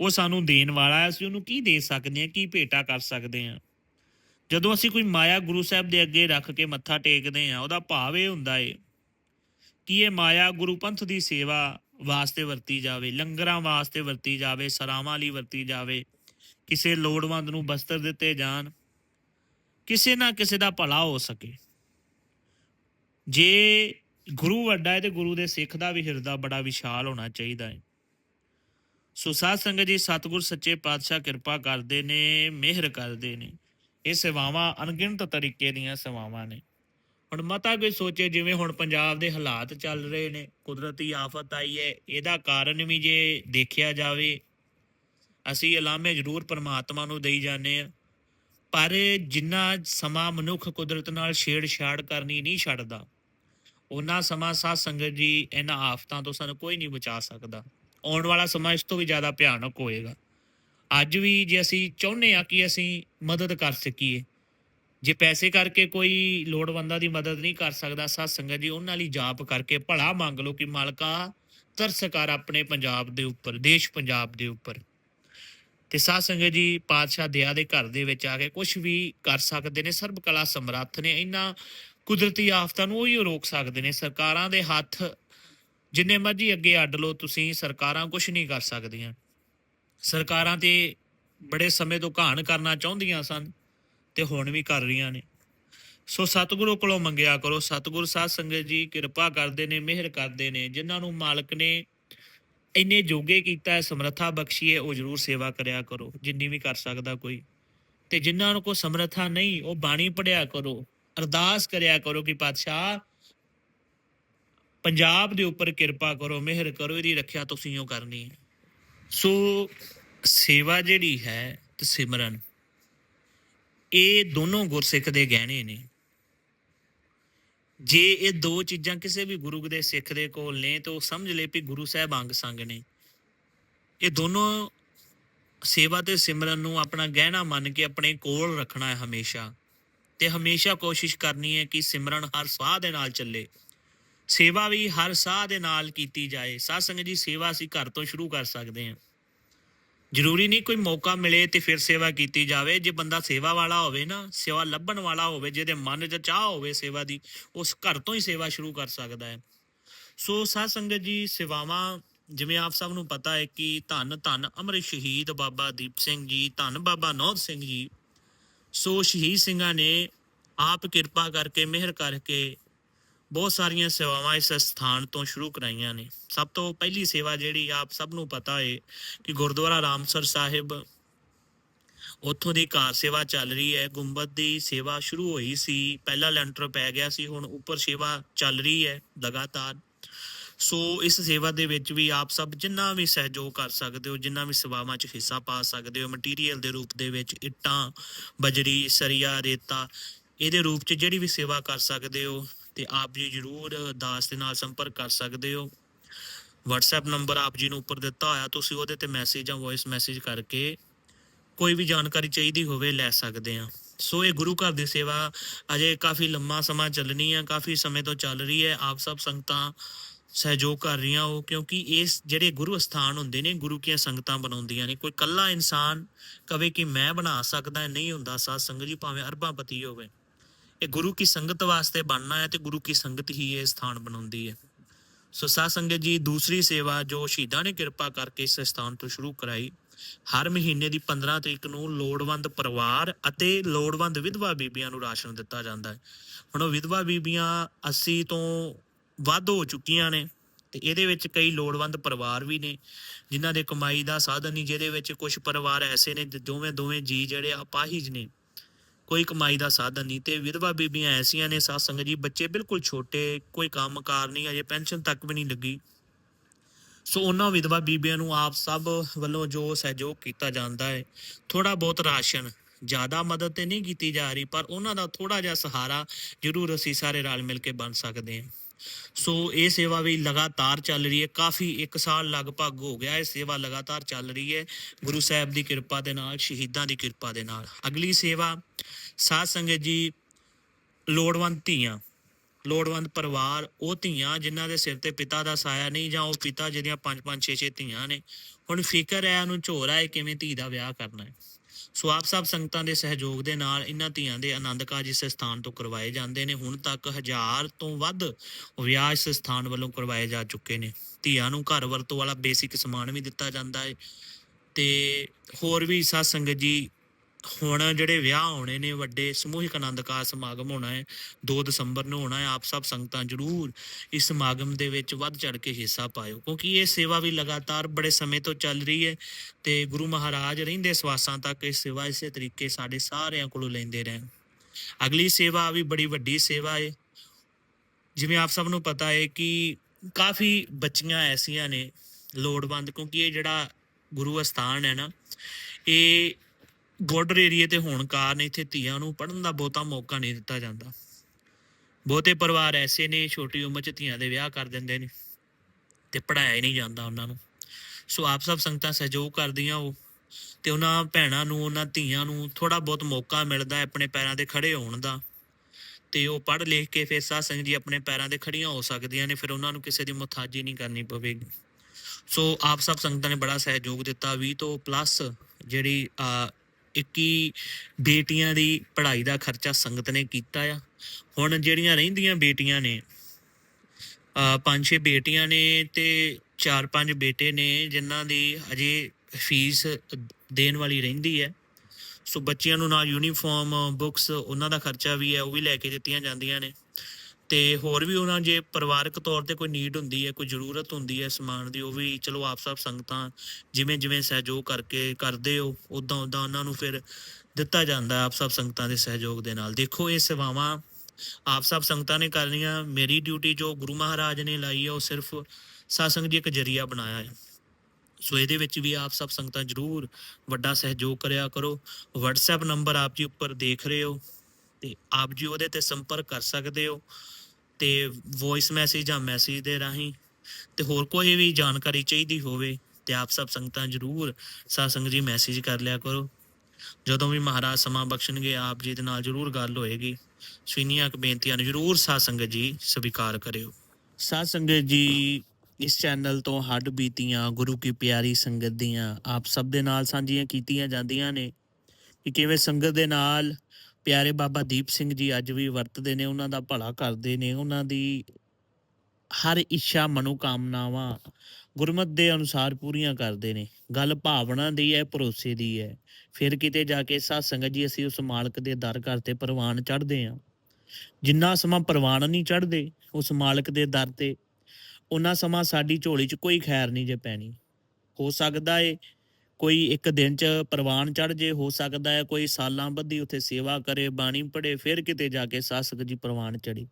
ਉਹ ਸਾਨੂੰ ਦੇਣ ਵਾਲਾ ਹੈ, ਅਸੀਂ ਉਹਨੂੰ ਕੀ ਦੇ ਸਕਦੇ ਹਾਂ, ਕੀ ਭੇਟਾ ਕਰ ਸਕਦੇ ਹਾਂ? ਜਦੋਂ ਅਸੀਂ ਕੋਈ ਮਾਇਆ ਗੁਰੂ ਸਾਹਿਬ ਦੇ ਅੱਗੇ ਰੱਖ ਕੇ ਮੱਥਾ ਟੇਕਦੇ ਹਾਂ, ਉਹਦਾ ਭਾਵ ਇਹ ਹੁੰਦਾ ਏ ਕਿ ਇਹ ਮਾਇਆ ਗੁਰੂ ਪੰਥ ਦੀ ਸੇਵਾ ਵਾਸਤੇ ਵਰਤੀ ਜਾਵੇ, ਲੰਗਰਾਂ ਵਾਸਤੇ ਵਰਤੀ ਜਾਵੇ, ਸਰਾਵਾਂ ਲਈ ਵਰਤੀ ਜਾਵੇ, ਕਿਸੇ ਲੋੜਵੰਦ ਨੂੰ ਬਸਤਰ ਦਿੱਤੇ ਜਾਣ, ਕਿਸੇ ਨਾ ਕਿਸੇ ਦਾ ਭਲਾ ਹੋ ਸਕੇ। ਜੇ ਗੁਰੂ ਵੱਡਾ ਹੈ ਤੇ ਗੁਰੂ ਦੇ ਸਿੱਖ ਦਾ ਵੀ ਹਿਰਦਾ ਬੜਾ ਵਿਸ਼ਾਲ ਹੋਣਾ ਚਾਹੀਦਾ ਹੈ ਸੋ ਸਾਧ ਸੰਗਤ ਜੀ, ਸਤਿਗੁਰ ਸੱਚੇ ਪਾਤਸ਼ਾਹ ਕਿਰਪਾ ਕਰਦੇ ਨੇ, ਮਿਹਰ ਕਰਦੇ ਨੇ। ਇਹ ਸੇਵਾਵਾਂ ਅਣਗਿਣਤ ਤਰੀਕੇ ਦੀਆਂ ਸੇਵਾਵਾਂ ਨੇ। ਹੁਣ ਮਤਾ ਕੋਈ ਸੋਚੇ, ਜਿਵੇਂ ਹੁਣ ਪੰਜਾਬ ਦੇ ਹਾਲਾਤ ਚੱਲ ਰਹੇ ਨੇ, ਕੁਦਰਤੀ ਆਫਤ ਆਈ ਹੈ, ਇਹਦਾ ਕਾਰਨ ਵੀ ਜੇ ਦੇਖਿਆ ਜਾਵੇ, ਅਸੀਂ ਇਲਾਮੇ ਜ਼ਰੂਰ ਪਰਮਾਤਮਾ ਨੂੰ ਦੇਈ ਜਾਂਦੇ ਆ ਪਰ ਜਿੰਨਾ ਸਮਾਂ ਮਨੁੱਖ ਕੁਦਰਤ ਨਾਲ ਛੇੜਛਾੜ ਕਰਨੀ ਨਹੀਂ ਛੱਡਦਾ ਉਹਨਾਂ ਸਮਾਂ ਸਾਧ ਸੰਗਤ ਜੀ ਇਹਨਾਂ ਆਫਤਾਂ ਤੋਂ ਸਾਨੂੰ ਕੋਈ ਨਹੀਂ ਬਚਾ ਸਕਦਾ। ਆਉਣ ਵਾਲਾ ਸਮਾਂ ਇਸ ਤੋਂ ਵੀ ਜ਼ਿਆਦਾ ਭਿਆਨਕ ਹੋਏਗਾ। ਅੱਜ ਵੀ ਜੇ ਅਸੀਂ ਚਾਹੁੰਦੇ ਆ ਕਿ ਅਸੀਂ ਮਦਦ ਕਰ ਸਕੀਏ, ਜੇ ਪੈਸੇ ਕਰਕੇ ਕੋਈ ਲੋੜਵੰਦਾਂ ਦੀ ਮਦਦ ਨਹੀਂ ਕਰ ਸਕਦਾ, ਸਾਧ ਸੰਗਤ ਜੀ, ਉਹਨਾਂ ਲਈ ਜਾਪ ਕਰਕੇ ਭਲਾ ਮੰਗ ਲਓ ਕਿ ਮਾਲਕਾ ਤਰਸ ਕਰ ਆਪਣੇ ਪੰਜਾਬ ਦੇ ਉੱਪਰ, ਦੇਸ਼ ਪੰਜਾਬ ਦੇ ਉੱਪਰ। ਤੇ ਸਾਧ ਸੰਗਤ ਜੀ, ਪਾਤਸ਼ਾਹ ਦਇਆ ਦੇ ਘਰ ਦੇ ਵਿੱਚ ਆ ਕੇ ਕੁਝ ਵੀ ਕਰ ਸਕਦੇ ਨੇ ਸਰਬ ਕਲਾ ਸਮਰੱਥ ਨੇ ਇਹਨਾਂ ਕੁਦਰਤੀ ਆਫਤਾਂ ਨੂੰ ਉਹੀ ਰੋਕ ਸਕਦੇ ਨੇ, ਸਰਕਾਰਾਂ ਦੇ ਹੱਥ ਜਿੰਨੇ ਮਰਜ਼ੀ ਅੱਗੇ ਅੱਡ ਲੋ ਤੁਸੀਂ ਸਰਕਾਰਾਂ ਕੁਝ ਨਹੀਂ ਕਰ ਸਕਦੀਆਂ। ਸਰਕਾਰਾਂ ਤੇ ਬੜੇ ਸਮੇਂ ਤੋਂ ਘਾਣ ਕਰਨਾ ਚਾਹੁੰਦੀਆਂ ਸਨ ਤੇ ਹੁਣ ਵੀ ਕਰ ਰਹੀਆਂ ਨੇ। ਸੋ ਸਤਿਗੁਰੂ ਕੋਲੋਂ ਮੰਗਿਆ ਕਰੋ। ਸਤਿਗੁਰ ਸਾਧ ਸੰਗਤ ਜੀ ਕਿਰਪਾ ਕਰਦੇ ਨੇ, ਮਿਹਰ ਕਰਦੇ ਨੇ। ਜਿਨ੍ਹਾਂ ਨੂੰ ਮਾਲਕ ਨੇ ਇੰਨੇ ਜੋਗੇ ਕੀਤਾ ਹੈ ਸਮਰੱਥਾ ਬਖਸ਼ੀ ਹੈ, ਉਹ ਜ਼ਰੂਰ ਸੇਵਾ ਕਰਿਆ ਕਰੋ। ਜਿੰਨੀ ਵੀ ਕਰ ਸਕਦਾ ਕੋਈ। ਤੇ ਜਿਨ੍ਹਾਂ ਨੂੰ ਕੋ ਸਮਰੱਥਾ ਨਹੀਂ, ਉਹ ਬਾਣੀ ਪੜਿਆ ਕਰੋ। ਅਰਦਾਸ ਕਰਿਆ ਕਰੋ ਕਿ ਪਾਤਸ਼ਾਹ, ਪੰਜਾਬ ਦੇ ਉੱਪਰ ਕਿਰਪਾ ਕਰੋ, ਮਿਹਰ ਕਰੋ, ਇਹਦੀ ਰੱਖਿਆ ਤੁਸੀਂ ਉਹ ਕਰਨੀ ਹੈ। ਸੋ ਸੇਵਾ ਜਿਹੜੀ ਹੈ ਤੇ ਸਿਮਰਨ, ਇਹ ਦੋਨੋਂ ਗੁਰਸਿੱਖ ਦੇ ਗਹਿਣੇ ਨੇ। ਜੇ ਇਹ ਦੋ ਚੀਜ਼ਾਂ ਕਿਸੇ ਵੀ ਗੁਰੂ ਦੇ ਸਿੱਖ ਦੇ ਕੋਲ ਨੇ, ਤਾਂ ਉਹ ਸਮਝ ਲੈ ਵੀ ਗੁਰੂ ਸਾਹਿਬ ਅੰਗ ਸੰਗ ਨੇ। ਇਹ ਦੋਨੋਂ ਸੇਵਾ ਤੇ ਸਿਮਰਨ ਨੂੰ ਆਪਣਾ ਗਹਿਣਾ ਮੰਨ ਕੇ ਆਪਣੇ ਕੋਲ ਰੱਖਣਾ ਹੈ ਹਮੇਸ਼ਾ। ਤੇ ਹਮੇਸ਼ਾ ਕੋਸ਼ਿਸ਼ ਕਰਨੀ ਹੈ ਕਿ ਸਿਮਰਨ ਹਰ ਸਾਹ ਦੇ ਨਾਲ ਚੱਲੇ। ਸੇਵਾ ਵੀ ਹਰ ਸਾਹ ਦੇ ਨਾਲ ਕੀਤੀ ਜਾਏ। ਸਾਧ ਸੰਗਤ ਜੀ, ਸੇਵਾ ਅਸੀਂ ਘਰ ਤੋਂ ਸ਼ੁਰੂ ਕਰ ਸਕਦੇ ਹਾਂ। ਜ਼ਰੂਰੀ ਨਹੀਂ ਕੋਈ ਮੌਕਾ ਮਿਲੇ ਤੇ ਫਿਰ ਸੇਵਾ ਕੀਤੀ ਜਾਵੇ। ਜੇ ਬੰਦਾ ਸੇਵਾ ਵਾਲਾ ਹੋਵੇ ਨਾ, ਸੇਵਾ ਲੱਭਣ ਵਾਲਾ ਹੋਵੇ, ਜਿਹਦੇ ਮਨ 'ਚ ਚਾਹ ਹੋਵੇ ਸੇਵਾ ਦੀ, ਉਸ ਘਰ ਤੋਂ ਹੀ ਸੇਵਾ ਸ਼ੁਰੂ ਕਰ ਸਕਦਾ ਹੈ। ਸੋ ਸਾਧ ਸੰਗਤ ਜੀ, ਸੇਵਾਵਾਂ, ਜਿਵੇਂ ਆਪ ਸਭ ਨੂੰ ਪਤਾ ਹੈ ਕਿ ਧੰਨ ਧੰਨ ਅਮਰ ਸ਼ਹੀਦ ਬਾਬਾ ਦੀਪ ਸਿੰਘ ਜੀ, ਧੰਨ ਬਾਬਾ ਨੌਦ ਸਿੰਘ ਜੀ। ਸੋ ਸ਼ਹੀਦ ਸਿੰਘਾਂ ਨੇ ਆਪ ਕਿਰਪਾ ਕਰਕੇ, ਮਿਹਰ ਕਰਕੇ ਬਹੁਤ ਸਾਰੀਆਂ ਸੇਵਾਵਾਂ ਇਸ ਸਥਾਨ ਤੋਂ ਸ਼ੁਰੂ ਕਰਾਈਆਂ ਨੇ। ਸਭ ਤੋਂ ਪਹਿਲੀ ਸੇਵਾ ਜਿਹੜੀ ਆਪ ਸਭ ਨੂੰ ਪਤਾ ਹੈ ਕਿ ਗੁਰਦੁਆਰਾ ਰਾਮਸਰ ਸਾਹਿਬ ਉੱਥੋਂ ਦੀ ਕਾਰ ਸੇਵਾ ਚੱਲ ਰਹੀ ਹੈ। ਗੁੰਬਦ ਦੀ ਸੇਵਾ ਸ਼ੁਰੂ ਹੋਈ ਸੀ, ਪਹਿਲਾ ਲੈਂਟਰ ਪੈ ਗਿਆ ਸੀ, ਹੁਣ ਉੱਪਰ ਸੇਵਾ ਚੱਲ ਰਹੀ ਹੈ ਲਗਾਤਾਰ। ਸੋ ਇਸ ਸੇਵਾ ਦੇ ਵਿੱਚ ਵੀ ਆਪ ਸਭ ਜਿੰਨਾ ਵੀ ਸਹਿਯੋਗ ਕਰ ਸਕਦੇ ਹੋ, ਜਿੰਨਾ ਵੀ ਸੇਵਾਵਾਂ 'ਚ ਹਿੱਸਾ ਪਾ ਸਕਦੇ ਹੋ ਮਟੀਰੀਅਲ ਦੇ ਰੂਪ ਦੇ ਵਿੱਚ ਇੱਟਾਂ, ਬਜਰੀ, ਸਰੀਆ, ਰੇਤਾ, ਇਹਦੇ ਰੂਪ 'ਚ ਜਿਹੜੀ ਵੀ ਸੇਵਾ ਕਰ ਸਕਦੇ ਹੋ ਤੇ ਆਪ ਜੀ ਜਰੂਰ ਦਾਸ ਦੇ ਨਾਲ ਸੰਪਰਕ ਕਰ ਸਕਦੇ ਹੋ। WhatsApp ਨੰਬਰ ਆਪ ਜੀ ਨੂੰ ਉੱਪਰ ਦਿੱਤਾ ਹੋਇਆ, ਤੁਸੀਂ ਉਹਦੇ ਤੇ ਮੈਸੇਜ ਜਾਂ ਵੌਇਸ ਮੈਸੇਜ ਕਰਕੇ ਕੋਈ ਵੀ ਜਾਣਕਾਰੀ ਚਾਹੀਦੀ ਹੋਵੇ ਲੈ ਸਕਦੇ ਆ ਸੋ ਇਹ ਗੁਰੂ ਘਰ ਦੀ ਸੇਵਾ ਅਜੇ ਕਾਫੀ ਲੰਮਾ ਸਮਾਂ ਚੱਲਣੀ ਹੈ, ਕਾਫੀ ਸਮੇਂ ਤੋਂ ਚੱਲ ਰਹੀ ਹੈ। ਆਪ ਸਭ ਸੰਗਤਾਂ ਸਹਿਯੋਗ ਕਰ ਰਹੀਆਂ ਉਹ, ਕਿਉਂਕਿ ਇਸ ਜਿਹੜੇ ਗੁਰੂ ਸਥਾਨ ਹੁੰਦੇ ਨੇ, ਗੁਰੂ ਕੀਆਂ ਸੰਗਤਾਂ ਬਣਾਉਂਦੀਆਂ ਨੇ। ਕੋਈ ਕੱਲਾ ਇਨਸਾਨ ਕਵੇ ਕਿ ਮੈਂ ਬਣਾ ਸਕਦਾ, ਨਹੀਂ ਹੁੰਦਾ। ਸਾਧ ਸੰਗਤ ਜੀ ਭਾਵੇਂ ਅਰਬਾਂ ਪਤੀ ਹੋਵੇ। ਇਹ ਗੁਰੂ ਕੀ ਸੰਗਤ ਵਾਸਤੇ ਬਣਨਾ ਹੈ ਤੇ ਗੁਰੂ ਕੀ ਸੰਗਤ ਹੀ ਇਹ ਸਥਾਨ ਬਣਾਉਂਦੀ ਹੈ। ਸੋ ਸਾਧ ਸੰਗਤ ਜੀ, ਦੂਸਰੀ ਸੇਵਾ ਜੋ ਸ਼ਹੀਦਾਂ ਨੇ ਕਿਰਪਾ ਕਰਕੇ ਇਸ ਸਥਾਨ ਤੋਂ ਸ਼ੁਰੂ ਕਰਾਈ, ਹਰ ਮਹੀਨੇ ਦੀ 15 ਤਰੀਕ ਨੂੰ ਲੋੜਵੰਦ ਪਰਿਵਾਰ ਅਤੇ ਲੋੜਵੰਦ ਵਿਧਵਾ ਬੀਬੀਆਂ ਨੂੰ ਰਾਸ਼ਨ ਦਿੱਤਾ ਜਾਂਦਾ ਹੈ। ਹੁਣ ਉਹ ਵਿਧਵਾ ਬੀਬੀਆਂ 80 ਤੋਂ ਵੱਧ ਹੋ ਚੁੱਕੀਆਂ ਨੇ ਤੇ ਇਹਦੇ ਵਿੱਚ ਕਈ ਲੋੜਵੰਦ ਪਰਿਵਾਰ ਵੀ ਨੇ, ਜਿਨ੍ਹਾਂ ਦੇ ਕਮਾਈ ਦਾ ਸਾਧਨ ਨਹੀਂ, ਜਿਹਦੇ ਵਿੱਚ ਕੁਝ ਪਰਿਵਾਰ ਐਸੇ ਨੇ ਦੋਵੇਂ ਦੋਵੇਂ ਜੀ ਜਿਹੜੇ ਅਪਾਹਿਜ ਨੇ। ਕੋਈ ਕਮਾਈ ਦਾ ਸਾਧਨ ਨਹੀਂ ਤੇ ਵਿਧਵਾ ਬੀਬੀਆਂ ਐਸੀਆਂ ਨੇ ਸਾਧ ਸੰਗਤ ਜੀ, ਬੱਚੇ ਬਿਲਕੁਲ ਛੋਟੇ, ਕੋਈ ਕੰਮਕਾਰ ਨਹੀਂ, ਅਜੇ ਪੈਨਸ਼ਨ ਤੱਕ ਵੀ ਨਹੀਂ ਲੱਗੀ। ਸੋ ਉਹਨਾਂ ਵਿਧਵਾ ਬੀਬੀਆਂ ਨੂੰ ਆਪ ਸਭ ਵੱਲੋਂ ਜੋ ਸਹਿਯੋਗ ਕੀਤਾ ਜਾਂਦਾ ਹੈ ਥੋੜਾ ਬਹੁਤ ਰਾਸ਼ਨ, ਜ਼ਿਆਦਾ ਮਦਦ ਤੇ ਨਹੀਂ ਕੀਤੀ ਜਾ ਰਹੀ, ਪਰ ਉਹਨਾਂ ਦਾ ਥੋੜਾ ਜਿਹਾ ਸਹਾਰਾ ਜ਼ਰੂਰ ਅਸੀਂ ਸਾਰੇ ਰਲ ਮਿਲ ਕੇ ਬਣ ਸਕਦੇ ਹਾਂ। ਸੋ ਇਹ ਸੇਵਾ ਵੀ ਲਗਾਤਾਰ ਚੱਲ ਰਹੀ ਹੈ। ਕਾਫੀ 1 ਸਾਲ ਲਗਭਗ ਹੋ ਗਿਆ ਇਹ ਸੇਵਾ ਲਗਾਤਾਰ ਚੱਲ ਰਹੀ ਹੈ। ਗੁਰੂ ਸਾਹਿਬ ਦੀ ਕਿਰਪਾ ਦੇ ਨਾਲ, ਸ਼ਹੀਦਾਂ ਦੀ ਕਿਰਪਾ ਦੇ ਨਾਲ। ਅਗਲੀ ਸੇਵਾ, ਸਾਧ ਸੰਗਤ ਜੀ, ਲੋੜਵੰਦ ਧੀਆਂ, ਲੋੜਵੰਦ ਪਰਿਵਾਰ, ਉਹ ਧੀਆਂ ਜਿਨ੍ਹਾਂ ਦੇ ਸਿਰ ਤੇ ਪਿਤਾ ਦਾ ਸਾਇਆ ਨਹੀਂ ਜਾਂ ਉਹ ਪਿਤਾ ਜਿਹਦੀਆਂ 5 5 6 6 ਧੀਆਂ ਨੇ। ਹੁਣ ਫਿਕਰ ਹੈ, ਉਹਨੂੰ ਝੋਰਾ ਹੈ, ਕਿਵੇਂ ਧੀ ਦਾ ਵਿਆਹ ਕਰਨਾ ਹੈ। ਸੋ ਆਪ ਸਭ ਸੰਗਤਾਂ ਦੇ ਸਹਿਯੋਗ ਦੇ ਨਾਲ ਇਹਨਾਂ ਧੀਆਂ ਦੇ ਆਨੰਦ ਕਾਜ ਇਸ ਸਥਾਨ ਤੋਂ ਕਰਵਾਏ ਜਾਂਦੇ ਨੇ। ਹੁਣ ਤੱਕ ਹਜ਼ਾਰ ਤੋਂ ਵੱਧ ਵਿਆਹ ਇਸ ਸਥਾਨ ਵੱਲੋਂ ਕਰਵਾਏ ਜਾ ਚੁੱਕੇ ਨੇ। ਧੀਆਂ ਨੂੰ ਘਰ ਵਰਤੋਂ ਵਾਲਾ ਬੇਸਿਕ ਸਮਾਨ ਵੀ ਦਿੱਤਾ ਜਾਂਦਾ ਹੈ। ਤੇ ਹੋਰ ਵੀ ਸਾਧ ਸੰਗਤ ਜੀ ਹੁਣ ਜਿਹੜੇ ਵਿਆਹ ਹੋਣੇ ਨੇ, ਵੱਡੇ ਸਮੂਹਿਕ ਆਨੰਦ ਕਾਰਜ ਸਮਾਗਮ ਹੋਣਾ ਹੈ 2 ਦਸੰਬਰ ਨੂੰ ਹੋਣਾ ਹੈ, ਆਪ ਸਭ ਸੰਗਤਾਂ ਜਰੂਰ ਇਸ ਸਮਾਗਮ ਦੇ ਵਿੱਚ ਵੱਧ ਚੜ ਕੇ ਹਿੱਸਾ ਪਾਇਓ, ਕਿਉਂਕਿ ਇਹ ਸੇਵਾ ਵੀ ਲਗਾਤਾਰ ਬੜੇ ਸਮੇਂ ਤੋਂ ਚੱਲ ਰਹੀ ਹੈ ਤੇ ਗੁਰੂ ਮਹਾਰਾਜ ਰਹਿੰਦੇ ਸਵਾਸਾਂ ਤੱਕ ਇਹ ਸੇਵਾ ਇਸੇ ਤਰੀਕੇ ਸਾਡੇ ਸਾਰਿਆਂ ਕੋਲੋਂ ਲੈਂਦੇ ਰਹਿਣ। ਅਗਲੀ ਸੇਵਾ ਵੀ ਬੜੀ ਵੱਡੀ ਸੇਵਾ ਹੈ ਜਿਵੇਂ ਆਪ ਸਭ ਨੂੰ ਪਤਾ ਹੈ ਕਿ ਕਾਫੀ ਬੱਚੀਆਂ ਐਸੀਆਂ ਨੇ ਲੋੜਵੰਦ, ਕਿਉਂਕਿ ਇਹ ਜਿਹੜਾ ਗੁਰੂ ਅਸਥਾਨ ਹੈ ਨਾ, ਇਹ ਬਾਰਡਰ ਏਰੀਏ ਤੇ ਹੋਣ ਕਾਰਨ ਇੱਥੇ ਧੀਆਂ ਨੂੰ ਪੜਨ ਦਾ ਬਹੁਤਾ ਮੌਕਾ ਨਹੀਂ ਦਿੱਤਾ ਜਾਂਦਾ। ਬਹੁਤੇ ਪਰਿਵਾਰ ਐਸੇ ਨੇ, ਛੋਟੀ ਉਮਰ 'ਚ ਧੀਆਂ ਦੇ ਵਿਆਹ ਕਰ ਦਿੰਦੇ ਨੇ ਤੇ ਪੜਾਇਆ ਹੀ ਨਹੀਂ ਜਾਂਦਾ ਉਹਨਾਂ ਨੂੰ। ਸੋ ਆਪ ਸਭ ਸੰਗਤਾਂ ਸਹਿਯੋਗ ਕਰਦੀਆਂ ਉਹ ਤੇ ਉਹਨਾਂ ਭੈਣਾਂ ਨੂੰ, ਉਹਨਾਂ ਧੀਆਂ ਨੂੰ ਥੋੜਾ ਬਹੁਤ ਮੌਕਾ ਮਿਲਦਾ ਹੈ ਆਪਣੇ ਪੈਰਾਂ ਤੇ ਖੜੇ ਹੋਣ ਦਾ ਤੇ ਉਹ ਪੜ੍ਹ ਲਿਖ ਕੇ ਫਿਰ ਸਾਧ ਸੰਗਤ ਜੀ ਆਪਣੇ ਪੈਰਾਂ ਤੇ ਖੜੀਆਂ ਹੋ ਸਕਦੀਆਂ ਨੇ, ਫਿਰ ਉਹਨਾਂ ਨੂੰ ਕਿਸੇ ਦੀ ਮੁਤਾਜੀ ਨਹੀਂ ਕਰਨੀ ਪਵੇਗੀ। ਸੋ ਆਪ ਸਭ ਸੰਗਤਾਂ ਨੇ ਬੜਾ ਸਹਿਯੋਗ ਦਿੱਤਾ 20 ਤੋਂ ਪਲੱਸ ਜਿਹੜੀ 21 ਬੇਟੀਆਂ ਦੀ ਪੜ੍ਹਾਈ ਦਾ ਖਰਚਾ ਸੰਗਤ ਨੇ ਕੀਤਾ ਆ। ਹੁਣ ਜਿਹੜੀਆਂ ਰਹਿੰਦੀਆਂ ਬੇਟੀਆਂ ਨੇ ਪੰਜ ਛੇ ਬੇਟੀਆਂ ਨੇ ਤੇ ਚਾਰ ਪੰਜ ਬੇਟੇ ਨੇ, ਜਿਨ੍ਹਾਂ ਦੀ ਅਜੇ ਫੀਸ ਦੇਣ ਵਾਲੀ ਰਹਿੰਦੀ ਹੈ। ਸੋ ਬੱਚਿਆਂ ਨੂੰ ਨਾਲ ਯੂਨੀਫਾਰਮ ਬੁੱਕਸ ਉਹਨਾਂ ਦਾ ਖਰਚਾ ਵੀ ਹੈ, ਉਹ ਵੀ ਲੈ ਕੇ ਦਿੱਤੀਆਂ ਜਾਂਦੀਆਂ ਨੇ। ਤੇ ਹੋਰ ਵੀ ਉਹਨਾਂ ਜੇ ਪਰਿਵਾਰਕ ਤੌਰ ਤੇ ਕੋਈ ਨੀਡ ਹੁੰਦੀ ਹੈ, ਕੋਈ ਜ਼ਰੂਰਤ ਹੁੰਦੀ ਹੈ ਸਮਾਨ ਦੀ, ਉਹ ਵੀ ਚਲੋ ਆਪ ਸਭ ਸੰਗਤਾਂ ਜਿਵੇਂ ਜਿਵੇਂ ਸਹਿਯੋਗ ਕਰਕੇ ਕਰਦੇ ਹੋ ਉਦਾਂ ਉਦਾਂ ਉਹਨਾਂ ਨੂੰ ਫਿਰ ਦਿੱਤਾ ਜਾਂਦਾ ਆਪ ਸਭ ਸੰਗਤਾਂ ਦੇ ਸਹਿਯੋਗ ਦੇ ਨਾਲ। ਦੇਖੋ ਇਹ ਸੇਵਾਵਾਂ ਆਪ ਸਭ ਸੰਗਤਾਂ ਨੇ ਕਰਨੀਆਂ ਮੇਰੀ ਡਿਊਟੀ ਜੋ ਗੁਰੂ ਮਹਾਰਾਜ ਨੇ ਲਾਈ ਹੈ ਉਹ ਸਿਰਫ ਸਾਸੰਗ ਜੀ ਇੱਕ ਜਰੀਆ ਬਣਾਇਆ ਹੈ ਸੋ ਇਹਦੇ ਵਿੱਚ ਵੀ ਆਪ ਸਭ ਸੰਗਤਾਂ ਜਰੂਰ ਵੱਡਾ ਸਹਿਯੋਗ ਕਰਿਆ ਕਰੋ। WhatsApp ਨੰਬਰ ਆਪ ਜੀ ਉੱਪਰ ਦੇਖ ਰਹੇ ਹੋ ਤੇ ਆਪ ਜੀ ਉਹਦੇ ਤੇ ਸੰਪਰਕ ਕਰ ਸਕਦੇ ਹੋ। ਤੇ ਵੌਇਸ ਮੈਸੇਜ ਜਾਂ ਮੈਸੇਜ ਦੇ ਰਾਹੀਂ ਤੇ ਹੋਰ ਕੋਈ ਵੀ ਜਾਣਕਾਰੀ ਚਾਹੀਦੀ ਹੋਵੇ ਤੇ ਆਪ ਸਭ ਸੰਗਤਾਂ ਜਰੂਰ ਸਾਸੰਗ ਜੀ ਮੈਸੇਜ ਕਰ ਲਿਆ ਕਰੋ। ਜਦੋਂ ਵੀ ਮਹਾਰਾਜ ਸਮਾਂ ਬਖਸ਼ਣਗੇ, ਆਪ ਜੀ ਦੇ ਨਾਲ ਜਰੂਰ ਗੱਲ ਹੋਏਗੀ। ਸਵੀਨੀਆਂ ਕੁ ਬੇਨਤੀਆਂ ਨੂੰ ਜਰੂਰ ਸਾਸੰਗ ਜੀ ਸਵੀਕਾਰ ਕਰਿਓ। ਸਾਸੰਗ ਜੀ, ਇਸ ਚੈਨਲ ਤੋਂ ਹੱਡ ਬੀਤੀਆਂ, ਗੁਰੂ ਕੀ ਪਿਆਰੀ ਸੰਗਤ ਦੀਆਂ, ਆਪ ਸਭ ਦੇ ਨਾਲ ਸਾਂਝੀਆਂ ਕੀਤੀਆਂ ਜਾਂਦੀਆਂ ਨੇ ਕਿ ਕਿਵੇਂ ਸੰਗਤ ਦੇ ਨਾਲ ਪਿਆਰੇ ਬਾਬਾ ਦੀਪ ਸਿੰਘ ਜੀ ਅੱਜ ਵੀ ਵਰਤਦੇ ਨੇ, ਉਹਨਾਂ ਦਾ ਭਲਾ ਕਰਦੇ ਨੇ, ਉਹਨਾਂ ਦੀ ਹਰ ਇੱਛਾ, ਮਨੋਕਾਮਨਾਵਾਂ ਗੁਰਮਤ ਦੇ ਅਨੁਸਾਰ ਪੂਰੀਆਂ ਕਰਦੇ ਨੇ। ਗੱਲ ਭਾਵਨਾ ਦੀ ਹੈ, ਭਰੋਸੇ ਦੀ ਹੈ। ਫਿਰ ਕਿਤੇ ਜਾ ਕੇ ਸਾਧ ਸੰਗਤ ਜੀ, ਅਸੀਂ ਉਸ ਮਾਲਕ ਦੇ ਦਰ ਘਰ ਤੇ ਪ੍ਰਵਾਨ ਚੜਦੇ ਹਾਂ। ਜਿੰਨਾ ਸਮਾਂ ਪ੍ਰਵਾਨ ਨਹੀਂ ਚੜਦੇ ਉਸ ਮਾਲਕ ਦੇ ਦਰ ਤੇ, ਉਹਨਾਂ ਸਮਾਂ ਸਾਡੀ ਝੋਲੀ 'ਚ ਕੋਈ ਖੈਰ ਨਹੀਂ ਜੇ ਪੈਣੀ। ਹੋ ਸਕਦਾ ਏ ਕੋਈ ਇੱਕ ਦਿਨ 'ਚ ਪ੍ਰਵਾਨ ਚੜ ਜੇ, ਹੋ ਸਕਦਾ ਹੈ ਕੋਈ ਸਾਲਾਂ ਬੱਧੀ ਉੱਥੇ ਸੇਵਾ ਕਰੇ, ਬਾਣੀ ਪੜ੍ਹੇ, ਫਿਰ ਕਿਤੇ ਜਾ ਕੇ ਸਾਸਕ ਜੀ ਪ੍ਰਵਾਨ ਚੜੀ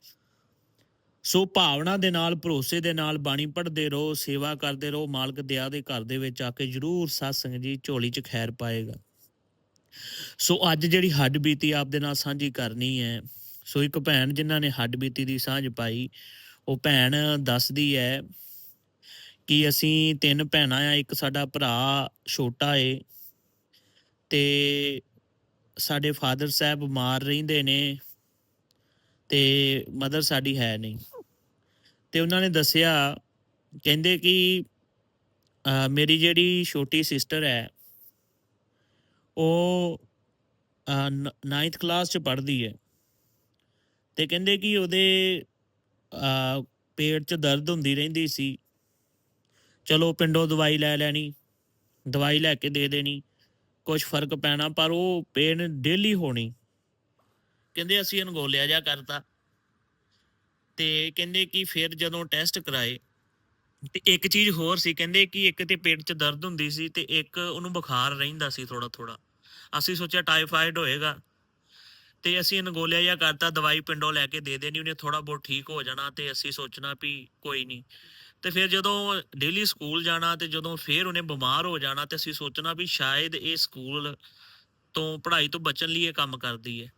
ਸੋ ਭਾਵਨਾ ਦੇ ਨਾਲ, ਭਰੋਸੇ ਦੇ ਨਾਲ ਬਾਣੀ ਪੜ੍ਹਦੇ ਰਹੋ, ਸੇਵਾ ਕਰਦੇ ਰਹੋ, ਮਾਲਕ ਦਇਆ ਦੇ ਘਰ ਦੇ ਵਿੱਚ ਆ ਕੇ ਜਰੂਰ ਸਾਸੰਗ ਜੀ ਝੋਲੀ 'ਚ ਖੈਰ ਪਾਏਗਾ। ਸੋ ਅੱਜ ਜਿਹੜੀ ਹੱਡ ਬੀਤੀ ਆਪ ਦੇ ਨਾਲ ਸਾਂਝੀ ਕਰਨੀ ਹੈ, ਸੋ ਇੱਕ ਭੈਣ ਜਿਨ੍ਹਾਂ ਨੇ ਹੱਡ ਬੀਤੀ ਦੀ ਸਾਂਝ ਪਾਈ, ਉਹ ਭੈਣ ਦੱਸਦੀ ਹੈ ਕਿ ਅਸੀਂ ਤਿੰਨ ਭੈਣਾਂ ਆ, ਇੱਕ ਸਾਡਾ ਭਰਾ ਛੋਟਾ ਏ ਤੇ ਸਾਡੇ ਫਾਦਰ ਸਾਹਿਬ ਬਿਮਾਰ ਰਹਿੰਦੇ ਨੇ ਤੇ ਮਦਰ ਸਾਡੀ ਹੈ ਨਹੀਂ। ਤੇ ਉਹਨਾਂ ਨੇ ਦੱਸਿਆ, ਕਹਿੰਦੇ ਕਿ ਮੇਰੀ ਜਿਹੜੀ ਛੋਟੀ ਸਿਸਟਰ ਹੈ, ਉਹ 9th ਕਲਾਸ ਚ ਪੜ੍ਹਦੀ ਹੈ। ਤੇ ਕਹਿੰਦੇ ਕਿ ਉਹਦੇ ਪੇਟ 'ਚ ਦਰਦ ਹੁੰਦੀ ਰਹਿੰਦੀ ਸੀ। ਚਲੋ ਪਿੰਡੋਂ ਦਵਾਈ ਲੈ ਲੈਣੀ, ਦਵਾਈ ਲੈ ਕੇ ਦੇ ਦੇਣੀ ਕੁਝ ਫ਼ਰਕ ਪੈਣਾ, ਪਰ ਉਹ ਪੇਨ ਡੇਲੀ ਹੋਣੀ। ਕਹਿੰਦੇ ਅਸੀਂ ਅਨਗੋਲਿਆ ਜਾ ਕਰਤਾ। ਤੇ ਕਹਿੰਦੇ ਕਿ ਫਿਰ ਜਦੋਂ ਟੈਸਟ ਕਰਾਏ, ਤੇ ਇੱਕ ਚੀਜ਼ ਹੋਰ ਸੀ, ਕਹਿੰਦੇ ਕਿ ਇੱਕ ਤੇ ਪੇਟ 'ਚ ਦਰਦ ਹੁੰਦੀ ਸੀ ਤੇ ਇੱਕ ਉਹਨੂੰ ਬੁਖਾਰ ਰਹਿੰਦਾ ਸੀ ਥੋੜਾ ਥੋੜਾ ਅਸੀਂ ਸੋਚਿਆ ਟਾਈਫਾਇਡ ਹੋਏਗਾ। ਤੇ ਅਸੀਂ ਅਨਗੋਲਿਆ ਜਾ ਕਰਤਾ, ਦਵਾਈ ਪਿੰਡੋਂ ਲੈ ਕੇ ਦੇ ਦੇਣੀ, ਉਹਨੇ ਥੋੜਾ ਬਹੁਤ ਠੀਕ ਹੋ ਜਾਣਾ ਤੇ ਅਸੀਂ ਸੋਚਣਾ ਵੀ ਕੋਈ ਨਹੀਂ। ਤੇ ਫਿਰ ਜਦੋਂ ਡੇਲੀ ਸਕੂਲ ਜਾਣਾ ਤੇ ਜਦੋਂ ਫਿਰ ਉਹਨੇ ਬਿਮਾਰ ਹੋ ਜਾਣਾ ਤੇ ਅਸੀਂ ਸੋਚਣਾ ਵੀ ਸ਼ਾਇਦ ਇਹ ਸਕੂਲ ਤੋਂ ਪੜ੍ਹਾਈ ਤੋਂ ਬਚਣ ਲਈ ਇਹ ਕੰਮ ਕਰਦੀ ਹੈ।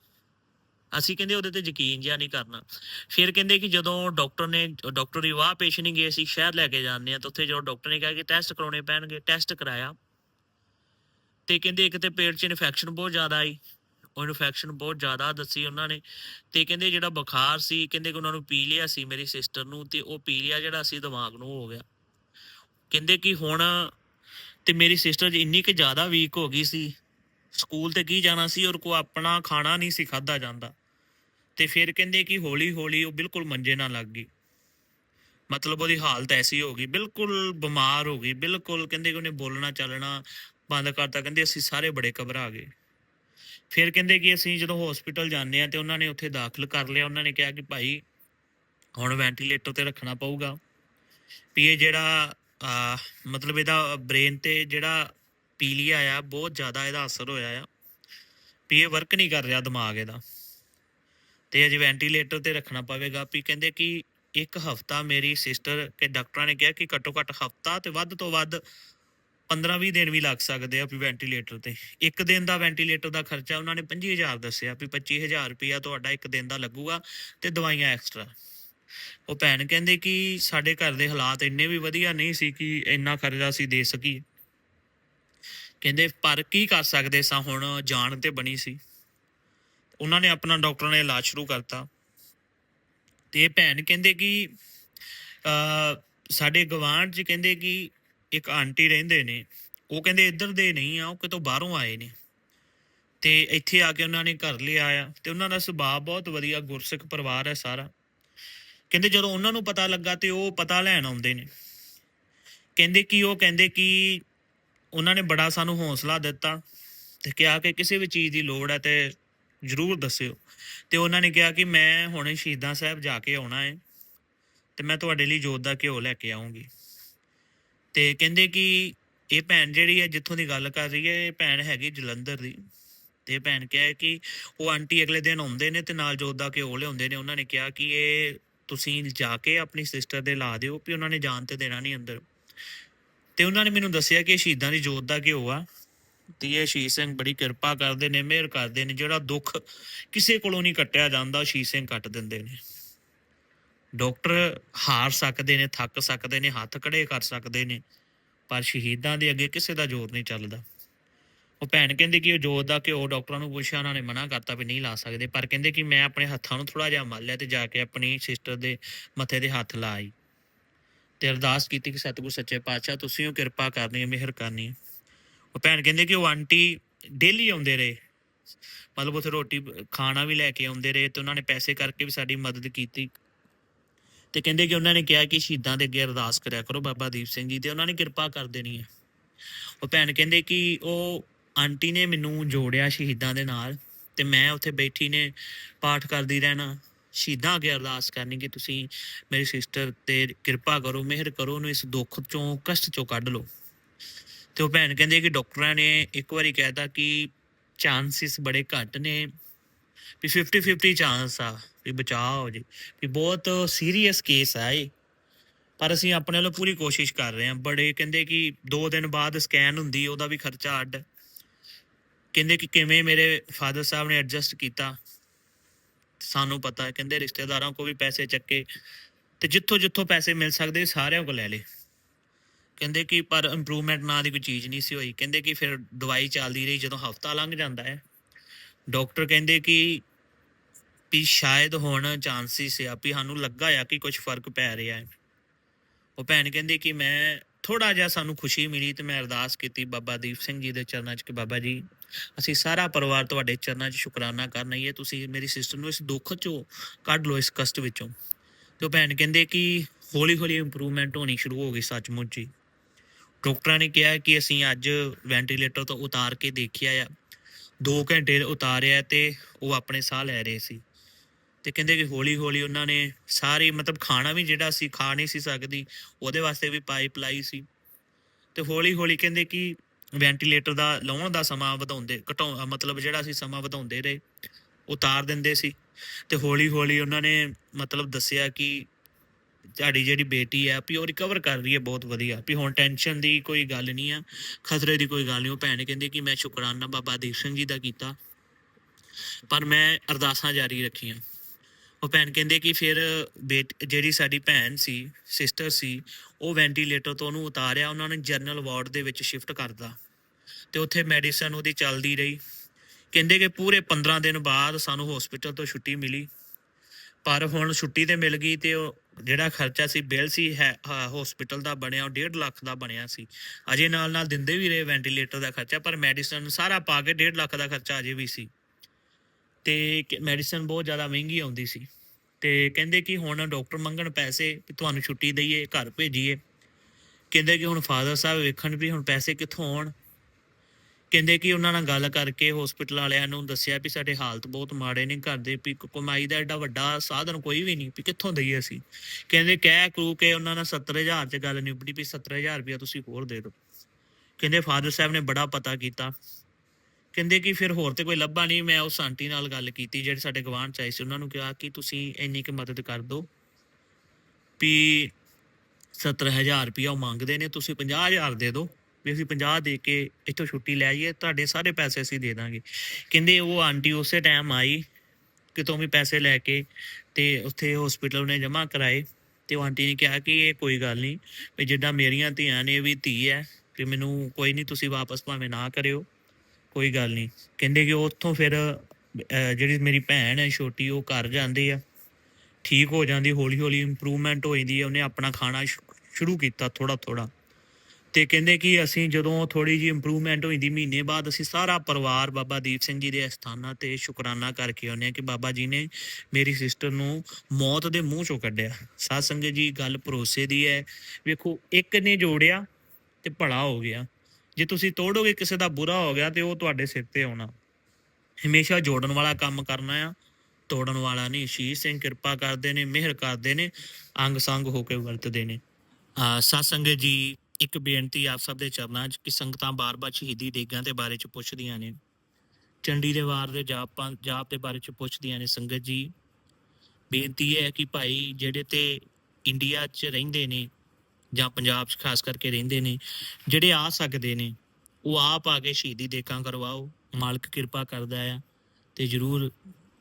ਅਸੀਂ ਕਹਿੰਦੇ ਉਹਦੇ ਤੇ ਯਕੀਨ ਜਿਆ ਨਹੀਂ ਕਰਨਾ। ਫਿਰ ਕਹਿੰਦੇ ਕਿ ਜਦੋਂ ਡਾਕਟਰ ਨੇ ਡਾਕਟਰ ਦੀ ਵਾਹ ਪੇਸ਼ ਨਹੀਂ ਗਏ ਸੀ ਸ਼ਹਿਰ ਲੈ ਕੇ ਜਾਂਦੇ ਆ ਤਾਂ ਉੱਥੇ ਜਦੋਂ ਡਾਕਟਰ ਨੇ ਕਿਹਾ ਕਿ ਟੈਸਟ ਕਰਾਉਣੇ ਪੈਣਗੇ ਟੈਸਟ ਕਰਾਇਆ। ਤੇ ਕਹਿੰਦੇ ਇੱਕ ਤੇ ਪੇਟ 'ਚ ਇਨਫੈਕਸ਼ਨ ਬਹੁਤ ਜ਼ਿਆਦਾ ਆਈ। ਉਹ ਇਨਫੈਕਸ਼ਨ ਬਹੁਤ ਜ਼ਿਆਦਾ ਦੱਸੀ ਉਹਨਾਂ ਨੇ ਤੇ ਕਹਿੰਦੇ ਜਿਹੜਾ ਬੁਖਾਰ ਸੀ, ਕਹਿੰਦੇ ਕਿ ਉਹਨਾਂ ਨੂੰ ਪੀ ਲਿਆ ਸੀ ਮੇਰੀ ਸਿਸਟਰ ਨੂੰ ਤੇ ਉਹ ਪੀ ਲਿਆ ਜਿਹੜਾ ਸੀ ਦਿਮਾਗ ਨੂੰ ਹੋ ਗਿਆ। ਕਹਿੰਦੇ ਕਿ ਹੁਣ ਤੇ ਮੇਰੀ ਸਿਸਟਰ ਜੀ ਇੰਨੀ ਕਿ ਜ਼ਿਆਦਾ ਵੀਕ ਹੋ ਗਈ ਸੀ ਸਕੂਲ ਤੇ ਕੀ ਜਾਣਾ ਸੀ ਔਰ ਕੋ ਆਪਣਾ ਖਾਣਾ ਨਹੀਂ ਸੀ ਖਾਦਾ ਜਾਂਦਾ। ਤੇ ਫਿਰ ਕਹਿੰਦੇ ਕਿ ਹੌਲੀ ਹੌਲੀ ਉਹ ਬਿਲਕੁਲ ਮੰਜੇ ਨਾਲ ਲੱਗ ਗਈ। ਮਤਲਬ ਉਹਦੀ ਹਾਲਤ ਐਸੀ ਹੋ ਗਈ, ਬਿਲਕੁਲ ਬਿਮਾਰ ਹੋ ਗਈ, ਬਿਲਕੁਲ ਕਹਿੰਦੇ ਕਿ ਉਹਨੇ ਬੋਲਣਾ ਚੱਲਣਾ ਬੰਦ ਕਰਤਾ, ਕਹਿੰਦੇ ਅਸੀਂ ਸਾਰੇ ਬੜੇ ਘਬਰਾ ਗਏ। ਫਿਰ ਕਹਿੰਦੇ ਕਿ ਅਸੀਂ ਜਦੋਂ ਹਸਪੀਟਲ ਜਾਂਦੇ ਆ ਤੇ ਉਹਨਾਂ ਨੇ ਉੱਥੇ ਦਾਖਲ ਕਰ ਲਿਆ, ਉਹਨਾਂ ਨੇ ਕਿਹਾ ਕਿ ਭਾਈ ਹੁਣ ਵੈਂਟੀਲੇਟਰ ਤੇ ਰੱਖਣਾ ਪਊਗਾ ਵੀ ਇਹ ਜਿਹੜਾ ਮਤਲਬ ਇਹਦਾ ਬ੍ਰੇਨ ਤੇ ਜਿਹੜਾ ਪੀਲੀਆ ਆ, ਬਹੁਤ ਜ਼ਿਆਦਾ ਇਹਦਾ ਅਸਰ ਹੋਇਆ ਆ ਵੀ ਇਹ ਵਰਕ ਨਹੀਂ ਕਰ ਰਿਹਾ ਦਿਮਾਗ ਇਹਦਾ ਤੇ ਅਜੇ ਵੈਂਟੀਲੇਟਰ ਤੇ ਰੱਖਣਾ ਪਵੇਗਾ ਵੀ ਕਹਿੰਦੇ ਕਿ ਇੱਕ ਹਫਤਾ ਮੇਰੀ ਸਿਸਟਰ ਕੇ ਡਾਕਟਰਾਂ ਨੇ ਕਿਹਾ ਕਿ ਘੱਟੋ ਘੱਟ ਹਫਤਾ ਤੇ ਵੱਧ ਤੋਂ ਵੱਧ 15-20 ਦਿਨ ਵੀ ਲੱਗ ਸਕਦੇ ਆ ਵੀ ਵੈਂਟੀਲੇਟਰ ਤੇ। ਇੱਕ ਦਿਨ ਦਾ ਵੈਂਟੀਲੇਟਰ ਦਾ ਖਰਚਾ ਉਹਨਾਂ ਨੇ 25000 ਦੱਸਿਆ ਵੀ 25000 ਰੁਪਇਆ ਤੁਹਾਡਾ ਇੱਕ ਦਿਨ ਦਾ ਲੱਗੂਗਾ ਤੇ ਦਵਾਈਆਂ ਐਕਸਟਰਾ ਉਹ ਭੈਣ ਕਹਿੰਦੇ ਕਿ ਸਾਡੇ ਘਰ ਦੇ ਹਾਲਾਤ ਇੰਨੇ ਵੀ ਵਧੀਆ ਨਹੀਂ ਸੀ ਕਿ ਇੰਨਾ ਖਰਚਾ ਅਸੀਂ ਦੇ ਸਕੀਏ। ਕਹਿੰਦੇ ਪਰ ਕੀ ਕਰ ਸਕਦੇ ਸਾਂ, ਹੁਣ ਜਾਨ ਤੇ ਬਣੀ ਸੀ। ਉਹਨਾਂ ਨੇ ਆਪਣਾ ਡਾਕਟਰ ਨੇ ਇਲਾਜ ਸ਼ੁਰੂ ਕਰਤਾ। ਤੇ ਭੈਣ ਕਹਿੰਦੇ ਕਿ ਸਾਡੇ ਗਵਾਂਢ ਚ ਕਹਿੰਦੇ ਕਿ ਇੱਕ ਆਂਟੀ ਰਹਿੰਦੇ ਨੇ, ਉਹ ਕਹਿੰਦੇ ਇੱਧਰ ਦੇ ਨਹੀਂ ਆ, ਉਹ ਕਿਤੋਂ ਬਾਹਰੋਂ ਆਏ ਨੇ। ਤੇ ਇੱਥੇ ਆ ਕੇ ਉਹਨਾਂ ਨੇ ਘਰ ਲਿਆ ਆ ਤੇ ਉਹਨਾਂ ਦਾ ਸੁਭਾਅ ਬਹੁਤ ਵਧੀਆ, ਗੁਰਸਿੱਖ ਪਰਿਵਾਰ ਹੈ ਸਾਰਾ। ਕਹਿੰਦੇ ਜਦੋਂ ਉਹਨਾਂ ਨੂੰ ਪਤਾ ਲੱਗਾ ਤੇ ਉਹ ਪਤਾ ਲੈਣ ਆਉਂਦੇ ਨੇ। ਕਹਿੰਦੇ ਕਿ, ਉਹ ਕਹਿੰਦੇ ਕਿ ਉਹਨਾਂ ਨੇ ਬੜਾ ਸਾਨੂੰ ਹੌਸਲਾ ਦਿੱਤਾ ਤੇ ਕਿਹਾ ਕਿ ਕਿਸੇ ਵੀ ਚੀਜ਼ ਦੀ ਲੋੜ ਹੈ ਤੇ ਜਰੂਰ ਦੱਸਿਓ। ਤੇ ਉਹਨਾਂ ਨੇ ਕਿਹਾ ਕਿ ਮੈਂ ਹੁਣੇ ਸ਼ਹੀਦਾਂ ਸਾਹਿਬ ਜਾ ਕੇ ਆਉਣਾ ਹੈ ਤੇ ਮੈਂ ਤੁਹਾਡੇ ਲਈ ਜੋਤ ਦਾ ਘਿਓ ਲੈ ਕੇ ਆਉਂਗੀ। ਤੇ ਕਹਿੰਦੇ ਕਿ ਇਹ ਭੈਣ ਜਿਹੜੀ ਹੈ, ਜਿੱਥੋਂ ਦੀ ਗੱਲ ਕਰ ਰਹੀ ਹੈ, ਇਹ ਭੈਣ ਹੈਗੀ ਜਲੰਧਰ ਦੀ। ਤੇ ਭੈਣ ਕਿਹਾ ਕਿ ਉਹ ਆਂਟੀ ਅਗਲੇ ਦਿਨ ਆਉਂਦੇ ਨੇ ਤੇ ਨਾਲ ਜੋਤ ਦਾ ਘਿਓ ਲਿਆਉਂਦੇ ਨੇ। ਉਹਨਾਂ ਨੇ ਕਿਹਾ ਕਿ ਇਹ ਤੁਸੀਂ ਜਾ ਕੇ ਆਪਣੀ ਸਿਸਟਰ ਦੇ ਲਾ ਦਿਓ, ਵੀ ਉਹਨਾਂ ਨੇ ਜਾਣ ਤੇ ਦੇਣਾ ਨਹੀਂ ਅੰਦਰ। ਤੇ ਉਹਨਾਂ ਨੇ ਮੈਨੂੰ ਦੱਸਿਆ ਕਿ ਸ਼ਹੀਦਾਂ ਦੀ ਜੋਤ ਦਾ ਘਿਓ ਆ। ਤੇ ਇਹ ਸ਼ਹੀਦ ਸਿੰਘ ਬੜੀ ਕਿਰਪਾ ਕਰਦੇ ਨੇ, ਮਿਹਰ ਕਰਦੇ ਨੇ। ਜਿਹੜਾ ਦੁੱਖ ਕਿਸੇ ਕੋਲੋਂ ਨਹੀਂ ਕੱਟਿਆ ਜਾਂਦਾ, ਉਹ ਸ਼ਹੀਦ ਸਿੰਘ ਕੱਟ ਦਿੰਦੇ ਨੇ। ਡਾਕਟਰ ਹਾਰ ਸਕਦੇ ਨੇ, ਥੱਕ ਸਕਦੇ ਨੇ, ਹੱਥ ਖੜੇ ਕਰ ਸਕਦੇ ਨੇ, ਪਰ ਸ਼ਹੀਦਾਂ ਦੇ ਅੱਗੇ ਕਿਸੇ ਦਾ ਜ਼ੋਰ ਨਹੀਂ ਚੱਲਦਾ। ਉਹ ਭੈਣ ਕਹਿੰਦੀ ਕਿ ਉਹ ਜੋਤ ਦਾ ਕਿ ਉਹ ਡਾਕਟਰਾਂ ਨੂੰ ਪੁੱਛਿਆ, ਉਹਨਾਂ ਨੇ ਮਨਾ ਕਰਤਾ ਵੀ ਨਹੀਂ ਲਾ ਸਕਦੇ, ਪਰ ਕਹਿੰਦੇ ਕਿ ਮੈਂ ਆਪਣੇ ਹੱਥਾਂ ਨੂੰ ਥੋੜਾ ਜਿਹਾ ਮਲ ਲਿਆ ਤੇ ਜਾ ਕੇ ਆਪਣੀ ਸਿਸਟਰ ਦੇ ਮੱਥੇ ਦੇ ਹੱਥ ਲਾਈ। ਤੇ ਅਰਦਾਸ ਕੀਤੀ ਕਿ ਸਤਿਗੁਰ ਸੱਚੇ ਪਾਤਸ਼ਾਹ, ਤੁਸੀਂ ਉਹ ਕਿਰਪਾ ਕਰਨੀ ਹੈ, ਮਿਹਰ ਕਰਨੀ ਹੈ। ਉਹ ਭੈਣ ਕਹਿੰਦੇ ਕਿ ਉਹ ਆਂਟੀ ਡੇਲੀ ਆਉਂਦੇ ਰਹੇ। ਮਤਲਬ ਉੱਥੇ ਰੋਟੀ ਖਾਣਾ ਵੀ ਲੈ ਕੇ ਆਉਂਦੇ ਰਹੇ ਤੇ ਉਹਨਾਂ ਨੇ ਪੈਸੇ ਕਰਕੇ ਵੀ ਸਾਡੀ ਮਦਦ ਕੀਤੀ। ਤੇ ਕਹਿੰਦੇ ਕਿ ਉਹਨਾਂ ਨੇ ਕਿਹਾ ਕਿ ਸ਼ਹੀਦਾਂ ਦੇ ਅੱਗੇ ਅਰਦਾਸ ਕਰਿਆ ਕਰੋ ਬਾਬਾ ਦੀਪ ਸਿੰਘ ਜੀ ਤੇ ਉਹਨਾਂ ਨੇ ਕਿਰਪਾ ਕਰ ਦੇਣੀ ਹੈ। ਉਹ ਭੈਣ ਕਹਿੰਦੇ ਕਿ ਉਹ ਆਂਟੀ ਨੇ ਮੈਨੂੰ ਜੋੜਿਆ ਸ਼ਹੀਦਾਂ ਦੇ ਨਾਲ ਤੇ ਮੈਂ ਉੱਥੇ ਬੈਠੀ ਨੇ ਪਾਠ ਕਰਦੀ ਰਹਿਣਾ। ਸ਼ਹੀਦਾਂ ਅੱਗੇ ਅਰਦਾਸ ਕਰਨੀ ਕਿ ਤੁਸੀਂ ਮੇਰੀ ਸਿਸਟਰ ਤੇ ਕਿਰਪਾ ਕਰੋ, ਮਿਹਰ ਕਰੋ, ਉਹਨੂੰ ਇਸ ਦੁੱਖ ਚੋਂ, ਕਸ਼ਟ ਚੋਂ ਕੱਢ ਲਓ। ਤੇ ਉਹ ਭੈਣ ਕਹਿੰਦੇ ਕਿ ਡਾਕਟਰਾਂ ਨੇ ਇੱਕ ਵਾਰੀ ਕਹਿਤਾ ਕਿ ਚਾਂਸਿਸ ਬੜੇ ਘੱਟ ਨੇ, ਵੀ 50 50 ਚਾਂਸ ਆ। ਵੀ ਬਚਾਅ ਹੋ ਜੇ। ਵੀ ਬਹੁਤ ਸੀਰੀਅਸ ਕੇਸ ਆ ਇਹ। ਪਰ ਅਸੀਂ ਆਪਣੇ ਵੱਲੋਂ ਪੂਰੀ ਕੋਸ਼ਿਸ਼ ਕਰ ਰਹੇ ਹਾਂ। ਬੜੇ ਕਹਿੰਦੇ ਕਿ 2 ਦਿਨ ਬਾਅਦ ਸਕੈਨ ਹੁੰਦੀ, ਉਹਦਾ ਵੀ ਖਰਚਾ ਅੱਡ। ਕਹਿੰਦੇ ਕਿ ਕਿਵੇਂ ਮੇਰੇ ਫਾਦਰ ਸਾਹਿਬ ਨੇ ਐਡਜਸਟ ਕੀਤਾ। ਸਾਨੂੰ ਪਤਾ ਹੈ। ਕਹਿੰਦੇ ਰਿਸ਼ਤੇਦਾਰਾਂ ਕੋ ਵੀ ਪੈਸੇ ਚੱਕੇ। ਤੇ ਜਿੱਥੋਂ ਜਿੱਥੋਂ ਪੈਸੇ ਮਿਲ ਸਕਦੇ ਸਾਰਿਆਂ ਕੋ ਲੈ ਲਏ। ਕਹਿੰਦੇ ਕਿ ਪਰ ਇੰਪਰੂਵਮੈਂਟ ਨਾਂ ਦੀ ਕੋਈ ਚੀਜ਼ ਨਹੀਂ ਸੀ ਹੋਈ। ਕਹਿੰਦੇ ਕਿ ਫਿਰ ਦਵਾਈ ਚੱਲਦੀ ਰਹੀ। ਜਦੋਂ ਹਫਤਾ ਲੰਘ ਜਾਂਦਾ ਹੈ। ਡਾਕਟਰ ਕਹਿੰਦੇ ਕਿ ਵੀ ਸ਼ਾਇਦ ਹੁਣ ਚਾਂਸਿਸ ਆ ਵੀ ਸਾਨੂੰ ਲੱਗਾ ਆ ਕਿ ਕੁਝ ਫ਼ਰਕ ਪੈ ਰਿਹਾ ਹੈ। ਉਹ ਭੈਣ ਕਹਿੰਦੇ ਕਿ ਮੈਂ ਥੋੜਾ ਜਿਹਾ ਸਾਨੂੰ ਖੁਸ਼ੀ ਮਿਲੀ ਤੇ ਮੈਂ ਅਰਦਾਸ ਕੀਤੀ ਬਾਬਾ ਦੀਪ ਸਿੰਘ ਜੀ ਦੇ ਚਰਨਾਂ 'ਚ ਕਿ ਬਾਬਾ ਜੀ, ਅਸੀਂ ਸਾਰਾ ਪਰਿਵਾਰ ਤੁਹਾਡੇ ਚਰਨਾਂ 'ਚ ਸ਼ੁਕਰਾਨਾ ਕਰਨ ਆਈਏ, ਤੁਸੀਂ ਮੇਰੀ ਸਿਸਟਰ ਨੂੰ ਇਸ ਦੁੱਖ 'ਚੋਂ ਕੱਢ ਲਓ, ਇਸ ਕਸ਼ਟ ਵਿੱਚੋਂ। ਤੇ ਉਹ ਭੈਣ ਕਹਿੰਦੇ ਕਿ ਹੌਲੀ ਹੌਲੀ ਇੰਪਰੂਵਮੈਂਟ ਹੋਣੀ ਸ਼ੁਰੂ ਹੋ ਗਈ ਸੱਚਮੁੱਚ ਹੀ। ਡਾਕਟਰਾਂ ਨੇ ਕਿਹਾ ਕਿ ਅਸੀਂ ਅੱਜ ਵੈਂਟੀਲੇਟਰ ਤੋਂ ਉਤਾਰ ਕੇ ਦੇਖਿਆ ਆ 2 ਘੰਟੇ ਉਤਾਰਿਆ ਤੇ ਉਹ ਆਪਣੇ ਸਾਹ ਲੈ ਰਹੇ ਸੀ। ਤੇ ਕਹਿੰਦੇ ਕਿ ਹੌਲੀ ਹੌਲੀ ਉਹਨਾਂ ਨੇ ਸਾਰੇ ਮਤਲਬ ਖਾਣਾ ਵੀ ਜਿਹੜਾ ਸੀ ਖਾ ਨਹੀਂ ਸੀ ਸਕਦੀ, ਉਹਦੇ ਵਾਸਤੇ ਵੀ ਪਾਈਪ ਲਾਈ ਸੀ। ਤੇ ਹੌਲੀ ਹੌਲੀ ਕਹਿੰਦੇ ਕਿ ਵੈਂਟੀਲੇਟਰ ਦਾ ਲਾਉਣ ਦਾ ਸਮਾਂ ਵਧਾਉਂਦੇ, ਘਟਾਉ ਮਤਲਬ ਜਿਹੜਾ ਸੀ ਸਮਾਂ ਵਧਾਉਂਦੇ ਰਹੇ, ਉਤਾਰ ਦਿੰਦੇ ਸੀ। ਤੇ ਹੌਲੀ ਹੌਲੀ ਉਹਨਾਂ ਨੇ ਮਤਲਬ ਦੱਸਿਆ ਕਿ ਤੁਹਾਡੀ ਜਿਹੜੀ ਬੇਟੀ ਆ, ਵੀ ਉਹ ਰਿਕਵਰ ਕਰ ਰਹੀ ਹੈ ਬਹੁਤ ਵਧੀਆ। ਵੀ ਹੁਣ ਟੈਨਸ਼ਨ ਦੀ ਕੋਈ ਗੱਲ ਨਹੀਂ ਆ, ਖਤਰੇ ਦੀ ਕੋਈ ਗੱਲ ਨਹੀਂ। ਉਹ ਭੈਣ ਕਹਿੰਦੀ ਕਿ ਮੈਂ ਸ਼ੁਕਰਾਨਾ ਬਾਬਾ ਦੀਪ ਸਿੰਘ ਜੀ ਦਾ ਕੀਤਾ, ਪਰ ਮੈਂ ਅਰਦਾਸਾਂ ਜਾਰੀ ਰੱਖੀਆਂ। ਉਹ ਭੈਣ ਕਹਿੰਦੇ ਕਿ ਫਿਰ ਬੇਟ, ਜਿਹੜੀ ਸਾਡੀ ਭੈਣ ਸੀ ਸਿਸਟਰ ਸੀ, ਉਹ ਵੈਂਟੀਲੇਟਰ ਤੋਂ ਉਹਨੂੰ ਉਤਾਰਿਆ, ਉਹਨਾਂ ਨੇ ਜਨਰਲ ਵਾਰਡ ਦੇ ਵਿੱਚ ਸ਼ਿਫਟ ਕਰਦਾ ਤੇ ਉੱਥੇ ਮੈਡੀਸਨ ਉਹਦੀ ਚੱਲਦੀ ਰਹੀ। ਕਹਿੰਦੇ ਕਿ ਪੂਰੇ 15 ਦਿਨ ਬਾਅਦ ਸਾਨੂੰ ਹਸਪੀਟਲ ਤੋਂ ਛੁੱਟੀ ਮਿਲੀ। ਪਰ ਹੁਣ ਛੁੱਟੀ ਤੇ ਮਿਲ ਗਈ ਤੇ ਉਹ ਜਿਹੜਾ ਖਰਚਾ ਸੀ, ਬਿੱਲ ਸੀ, ਹੈ ਹਸਪੀਟਲ ਦਾ ਬਣਿਆ, ਉਹ 1.5 ਲੱਖ ਦਾ ਬਣਿਆ ਸੀ। ਅਜੇ ਨਾਲ ਨਾਲ ਦਿੰਦੇ ਵੀ ਰਹੇ ਵੈਂਟੀਲੇਟਰ ਦਾ ਖਰਚਾ, ਪਰ ਮੈਡੀਸਨ ਸਾਰਾ ਪਾ ਕੇ 1.5 ਲੱਖ ਦਾ ਖਰਚਾ ਅਜੇ ਵੀ ਸੀ। ਤੇ ਮੈਡੀਸਨ ਬਹੁਤ ਜ਼ਿਆਦਾ ਮਹਿੰਗੀ ਆਉਂਦੀ ਸੀ। ਤੇ ਕਹਿੰਦੇ ਕਿ ਹੁਣ ਡਾਕਟਰ ਮੰਗਣ ਪੈਸੇ ਕਿ ਤੁਹਾਨੂੰ ਛੁੱਟੀ ਦਈਏ, ਘਰ ਭੇਜੀਏ। ਕਹਿੰਦੇ ਕਿ ਹੁਣ ਫਾਦਰ ਸਾਹਿਬ ਵੇਖਣ ਵੀ ਹੁਣ ਪੈਸੇ ਕਿੱਥੋਂ ਆਉਣ। ਕਹਿੰਦੇ ਕਿ ਉਹਨਾਂ ਨਾਲ ਗੱਲ ਕਰਕੇ ਹਸਪੀਟਲ ਵਾਲਿਆਂ ਨੂੰ ਦੱਸਿਆ ਵੀ ਸਾਡੇ ਹਾਲਤ ਬਹੁਤ ਮਾੜੇ ਨੇ ਘਰ ਦੇ, ਵੀ ਕਮਾਈ ਦਾ ਐਡਾ ਵੱਡਾ ਸਾਧਨ ਕੋਈ ਵੀ ਨਹੀਂ, ਵੀ ਕਿੱਥੋਂ ਦਈਏ ਅਸੀਂ। ਕਹਿੰਦੇ ਕਹਿ ਕਰੂ ਕੇ ਉਹਨਾਂ ਨਾਲ 70000 ਚ ਗੱਲ ਨਿਬੜੀ ਵੀ 70000 ਰੁਪਇਆ ਤੁਸੀਂ ਹੋਰ ਦੇ ਦਿਓ। ਕਹਿੰਦੇ ਫਾਦਰ ਸਾਹਿਬ ਨੇ ਬੜਾ ਪਤਾ ਕੀਤਾ। ਕਹਿੰਦੇ ਕਿ ਫਿਰ ਹੋਰ ਤੇ ਕੋਈ ਲੱਭਾ ਨਹੀਂ। ਮੈਂ ਉਸ ਆਂਟੀ ਨਾਲ ਗੱਲ ਕੀਤੀ, ਜਿਹੜੇ ਸਾਡੇ ਗਵਾਂਢ ਚ ਆਏ ਸੀ, ਉਹਨਾਂ ਨੂੰ ਕਿਹਾ ਕਿ ਤੁਸੀਂ ਇੰਨੀ ਕੁ ਮਦਦ ਕਰ ਦਿਓ ਵੀ 70000 ਰੁਪਇਆ ਉਹ ਮੰਗਦੇ ਨੇ, ਤੁਸੀਂ 50000 ਦੇ ਦਿਓ ਵੀ ਅਸੀਂ 50 ਦੇ ਕੇ ਇੱਥੋਂ ਛੁੱਟੀ ਲੈ ਜਾਈਏ ਤੁਹਾਡੇ ਸਾਰੇ ਪੈਸੇ ਅਸੀਂ ਦੇ ਦਾਂਗੇ। ਕਹਿੰਦੇ ਉਹ ਆਂਟੀ ਉਸੇ ਟਾਈਮ ਆਈ ਕਿਤੋਂ ਵੀ ਪੈਸੇ ਲੈ ਕੇ ਤੇ ਉੱਥੇ ਹਸਪੀਟਲ ਉਹਨੇ ਜਮ੍ਹਾਂ ਕਰਾਏ ਤੇ ਉਹ ਆਂਟੀ ਨੇ ਕਿਹਾ ਕਿ ਇਹ ਕੋਈ ਗੱਲ ਨਹੀਂ ਵੀ ਜਿੱਦਾਂ ਮੇਰੀਆਂ ਧੀਆਂ ਨੇ ਵੀ ਧੀ ਹੈ ਕਿ ਮੈਨੂੰ ਕੋਈ ਨਹੀਂ, ਤੁਸੀਂ ਵਾਪਸ ਭਾਵੇਂ ਨਾ ਕਰਿਓ। ਕੋਈ ਗੱਲ ਨਹੀਂ। ਕਹਿੰਦੇ ਕਿ ਉੱਥੋਂ ਫਿਰ ਜਿਹੜੀ ਮੇਰੀ ਭੈਣ ਹੈ, ਛੋਟੀ, ਉਹ ਘਰ ਜਾਂਦੀ ਆ। ਠੀਕ ਹੋ ਜਾਂਦੀ ਹੌਲੀ ਹੌਲੀ ਇੰਪਰੂਵਮੈਂਟ ਹੋ ਜਾਂਦੀ ਹੈ। ਉਹਨੇ ਆਪਣਾ ਖਾਣਾ ਸ਼ੁਰੂ ਕੀਤਾ ਥੋੜਾ ਥੋੜਾ ਤੇ ਕਹਿੰਦੇ ਕਿ ਅਸੀਂ ਜਦੋਂ ਥੋੜੀ ਜੀ ਇੰਪਰੂਵਮੈਂਟ ਹੋਈ ਦੀ, ਮਹੀਨੇ ਬਾਅਦ ਅਸੀਂ ਸਾਰਾ ਪਰਿਵਾਰ ਬਾਬਾ ਦੀਪ ਸਿੰਘ ਜੀ ਦੇ ਅਸਥਾਨਾਂ ਤੇ ਸ਼ੁਕਰਾਨਾ ਕਰਕੇ ਆਉਂਦੇ ਹਾਂ ਕਿ ਬਾਬਾ ਜੀ ਨੇ ਮੇਰੀ ਸਿਸਟਰ ਨੂੰ ਮੌਤ ਦੇ ਮੂੰਹ ਚੋਂ ਕੱਢਿਆ। ਸਾਧ ਸੰਗਤ ਜੀ, ਗੱਲ ਭਰੋਸੇ ਦੀ ਹੈ। ਵੇਖੋ, ਇੱਕ ਨੇ ਜੋੜਿਆ ਤੇ ਭਲਾ ਹੋ ਗਿਆ। ਜੇ ਤੁਸੀਂ ਤੋੜੋਗੇ, ਕਿਸੇ ਦਾ ਬੁਰਾ ਹੋ ਗਿਆ ਤੇ ਉਹ ਤੁਹਾਡੇ ਸਿਰ ਤੇ ਆਉਣਾ। ਹਮੇਸ਼ਾ ਜੋੜਨ ਵਾਲਾ ਕੰਮ ਕਰਨਾ ਆ। ਤੋੜਨ ਵਾਲਾ ਨਹੀਂ। ਸ਼ੀਸ਼ ਸਿੰਘ ਕਿਰਪਾ ਕਰਦੇ ਨੇ, ਮਿਹਰ ਕਰਦੇ ਨੇ, ਅੰਗ ਸੰਗ ਹੋ ਕੇ ਵਰਤਦੇ ਨੇ। ਆ ਸਾਧ ਜੀ, ਇੱਕ ਬੇਨਤੀ ਆਪ ਸਭ ਦੇ ਚਰਨਾਂ 'ਚ ਕਿ ਸੰਗਤਾਂ ਬਾਰ-ਬਾਰ ਸ਼ਹੀਦੀ ਦੇਗਾਂ ਦੇ ਬਾਰੇ 'ਚ ਪੁੱਛਦੀਆਂ ਨੇ। ਚੰਡੀ ਦੇ ਵਾਰ ਦੇ ਜਾਪਾਂ, ਜਾਪ ਦੇ ਬਾਰੇ 'ਚ ਪੁੱਛਦੀਆਂ ਨੇ ਸੰਗਤ ਜੀ। ਬੇਨਤੀ ਹੈ ਕਿ ਭਾਈ ਜਿਹੜੇ ਤੇ ਇੰਡੀਆ 'ਚ ਰਹਿੰਦੇ ਨੇ ਜਾਂ ਪੰਜਾਬ 'ਚ ਖਾਸ ਕਰਕੇ ਰਹਿੰਦੇ ਨੇ, ਜਿਹੜੇ ਆ ਸਕਦੇ ਨੇ, ਉਹ ਆਪ ਆ ਕੇ ਸ਼ਹੀਦੀ ਦੇਗਾਂ ਕਰਵਾਓ, ਮਾਲਕ ਕਿਰਪਾ ਕਰਦਾ ਆ ਤੇ ਜਰੂਰ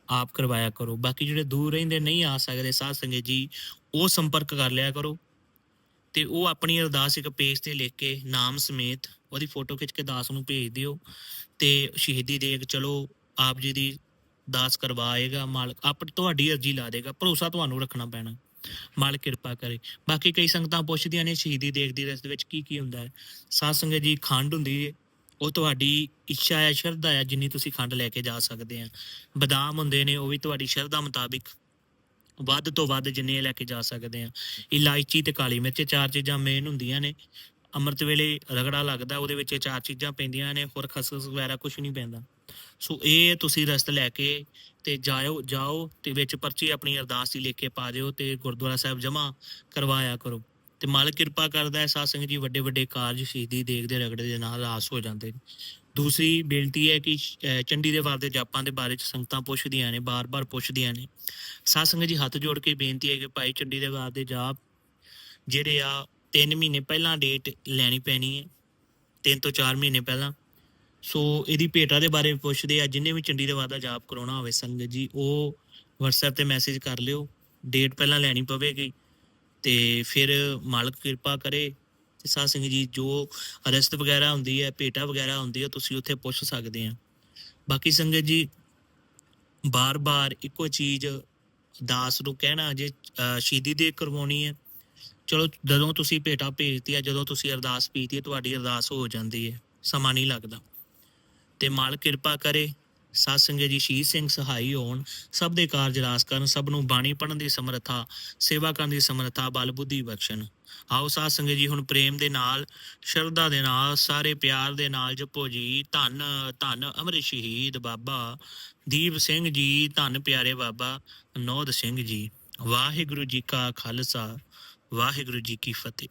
ਆਪ ਕਰਵਾਇਆ ਕਰੋ। ਬਾਕੀ ਜਿਹੜੇ ਦੂਰ ਰਹਿੰਦੇ ਨਹੀਂ ਆ ਸਕਦੇ, ਸਾਧ ਸੰਗਤ ਜੀ, ਉਹ ਸੰਪਰਕ ਕਰ ਲਿਆ ਕਰੋ ਤੇ ਉਹ ਆਪਣੀ ਅਰਦਾਸ ਇੱਕ ਪੇਜ ਤੇ ਲਿਖ ਕੇ, ਨਾਮ ਸਮੇਤ ਉਹਦੀ ਫੋਟੋ ਖਿੱਚ ਕੇ ਦਾਸ ਨੂੰ ਭੇਜ ਦਿਓ ਤੇ ਸ਼ਹੀਦੀ ਦੇਖ ਚਲੋ ਆਪ ਜੀ ਦੀ ਦਾਸ ਕਰਵਾਏਗਾ ਮਾਲਕ ਆਪ ਤੁਹਾਡੀ ਅਰਜੀ ਲਾ ਦੇਗਾ, ਭਰੋਸਾ ਤੁਹਾਨੂੰ ਰੱਖਣਾ ਪੈਣਾ। ਮਾਲਕ ਕਿਰਪਾ ਕਰੇ। ਬਾਕੀ ਕਈ ਸੰਗਤਾਂ ਪੁੱਛਦੀਆਂ ਨੇ, ਸ਼ਹੀਦੀ ਦੇਗ ਰਸ ਦੇ ਵਿੱਚ ਕੀ ਕੀ ਹੁੰਦਾ ਹੈ। ਸਾਧ ਸੰਗਤ ਜੀ ਖੰਡ ਹੁੰਦੀ ਹੈ ਉਹ ਤੁਹਾਡੀ ਇੱਛਾ ਹੈ, ਸ਼ਰਧਾ ਹੈ, ਜਿੰਨੀ ਤੁਸੀਂ ਖੰਡ ਲੈ ਕੇ ਜਾ ਸਕਦੇ ਆ। ਬਦਾਮ ਹੁੰਦੇ ਨੇ, ਉਹ ਵੀ ਤੁਹਾਡੀ ਸ਼ਰਧਾ ਮੁਤਾਬਿਕ ਵੱਧ ਤੋਂ ਵੱਧ ਜਿੰਨੇ ਲੈ ਕੇ ਜਾ ਸਕਦੇ ਆ। ਇਲਾਇਚੀ ਤੇ ਕਾਲੀ ਮਿਰਚ ਚਾਰ ਚੀਜ਼ਾਂ ਮੇਨ ਹੁੰਦੀਆਂ ਨੇ। ਅੰਮ੍ਰਿਤ ਵੇਲੇ ਰਗੜਾ ਲੱਗਦਾ, ਉਹਦੇ ਵਿੱਚ ਇਹ ਚਾਰ ਚੀਜ਼ਾਂ ਪੈਂਦੀਆਂ ਨੇ, ਹੋਰ ਖਸਖਸ ਵਗੈਰਾ ਕੁਝ ਨਹੀਂ ਪੈਂਦਾ। ਸੋ ਇਹ ਤੁਸੀਂ ਰਸਤ ਲੈ ਕੇ ਤੇ ਜਾਇਓ, ਜਾਓ ਤੇ ਵਿੱਚ ਪਰਚੀ ਆਪਣੀ ਅਰਦਾਸ ਦੀ ਲਿਖ ਕੇ ਪਾ ਦਿਓ ਤੇ ਗੁਰਦੁਆਰਾ ਸਾਹਿਬ ਜਮ੍ਹਾਂ ਕਰਵਾਇਆ ਕਰੋ। ਤੇ ਮਾਲਕ ਕਿਰਪਾ ਕਰਦਾ ਹੈ, ਸਾਧ ਸੰਗਤ ਜੀ ਵੱਡੇ ਵੱਡੇ ਕਾਰਜ ਸ਼ਹੀਦੀ ਦੇਖਦੇ ਰਗੜੇ ਦੇ ਨਾਲ ਰਾਸ ਹੋ ਜਾਂਦੇ ਨੇ। ਦੂਸਰੀ ਬੇਨਤੀ ਹੈ ਕਿ ਚੰਡੀ ਦੇ ਵਾਰ ਦੇ ਜਾਪਾਂ ਦੇ ਬਾਰੇ ਚ ਸੰਗਤਾਂ ਪੁੱਛਦੀਆਂ ਨੇ, ਬਾਰ-ਬਾਰ ਪੁੱਛਦੀਆਂ ਨੇ। ਸਾਧ ਸੰਗਤ ਜੀ ਹੱਥ ਜੋੜ ਕੇ ਬੇਨਤੀ ਹੈ ਕਿ ਭਾਈ ਚੰਡੀ ਦੇ ਵਾਰ ਦੇ ਜਾਪ ਜਿਹੜੇ ਆ 3 ਮਹੀਨੇ ਪਹਿਲਾਂ ਡੇਟ ਲੈਣੀ ਪੈਣੀ ਹੈ 3 ਤੋਂ 4 ਮਹੀਨੇ ਪਹਿਲਾਂ। ਸੋ ਇਹਦੀ ਭੇਟਾ ਦੇ ਬਾਰੇ ਪੁੱਛਦੇ ਆ, ਜਿੰਨੇ ਵੀ ਚੰਡੀ ਦੇ ਵਾਰ ਦਾ ਜਾਪ ਕਰਾਉਣਾ ਹੋਵੇ ਸੰਗਤ ਜੀ, ਉਹ WhatsApp ਤੇ ਮੈਸੇਜ ਕਰ ਲਿਓ ਡੇਟ ਪਹਿਲਾਂ ਲੈਣੀ ਪਵੇਗੀ ਤੇ ਫਿਰ ਮਾਲਕ ਕਿਰਪਾ ਕਰੇ ਤੇ ਸਾਧ ਸੰਗਤ ਜੀ, ਜੋ ਅਰਸਤ ਵਗੈਰਾ ਹੁੰਦੀ ਹੈ, ਭੇਟਾ ਵਗੈਰਾ ਹੁੰਦੀ ਹੈ, ਤੁਸੀਂ ਉੱਥੇ ਪੁੱਛ ਸਕਦੇ ਆ। ਬਾਕੀ ਸੰਗਤ ਜੀ, ਬਾਰ-ਬਾਰ ਇੱਕੋ ਚੀਜ਼ ਦਾਸ ਨੂੰ ਕਹਿਣਾ, ਜੇ ਸ਼ਹੀਦੀ ਦੇ ਕਰਵਾਉਣੀ ਹੈ, ਚਲੋ ਜਦੋਂ ਤੁਸੀਂ ਭੇਟਾ ਭੇਜਤੀ ਹੈ ਜਦੋਂ ਤੁਸੀਂ ਅਰਦਾਸ ਪੀਤੀ ਹੈ, ਤੁਹਾਡੀ ਅਰਦਾਸ ਹੋ ਜਾਂਦੀ ਹੈ, ਸਮਾਂ ਨਹੀਂ ਲੱਗਦਾ। ਤੇ ਮਾਲ ਕਿਰਪਾ ਕਰੇ ਸਾਧ ਸੰਗਤ ਜੀ, ਸ਼ਹੀਦ ਸਿੰਘ ਸਹਾਈ ਹੋਣ, ਸਭ ਦੇ ਕਾਰਜ ਰਾਸ ਕਰਨ, ਸਭ ਨੂੰ ਬਾਣੀ ਪੜਨ ਦੀ ਸਮਰੱਥਾ, ਸੇਵਾ ਕਰਨ ਦੀ ਸਮਰੱਥਾ, ਬਲ ਬੁੱਧੀ ਬਖਸ਼ਣ। ਆਓ ਸਾਧ ਸੰਗਤ ਜੀ, ਹੁਣ ਪ੍ਰੇਮ ਦੇ ਨਾਲ, ਸ਼ਰਧਾ ਦੇ ਨਾਲ, ਸਾਰੇ ਪਿਆਰ ਦੇ ਨਾਲ ਜਪੋ ਜੀ। ਧੰਨ ਧੰਨ ਅਮਰ ਸ਼ਹੀਦ ਬਾਬਾ, ਦੀਪ ਸਿੰਘ ਜੀ, ਧੰਨ ਪਿਆਰੇ ਬਾਬਾ ਨੌਦ ਸਿੰਘ ਜੀ। ਵਾਹਿਗੁਰੂ ਜੀ ਕਾ ਖਾਲਸਾ, ਵਾਹਿਗੁਰੂ ਜੀ ਕੀ ਫਤਿਹ।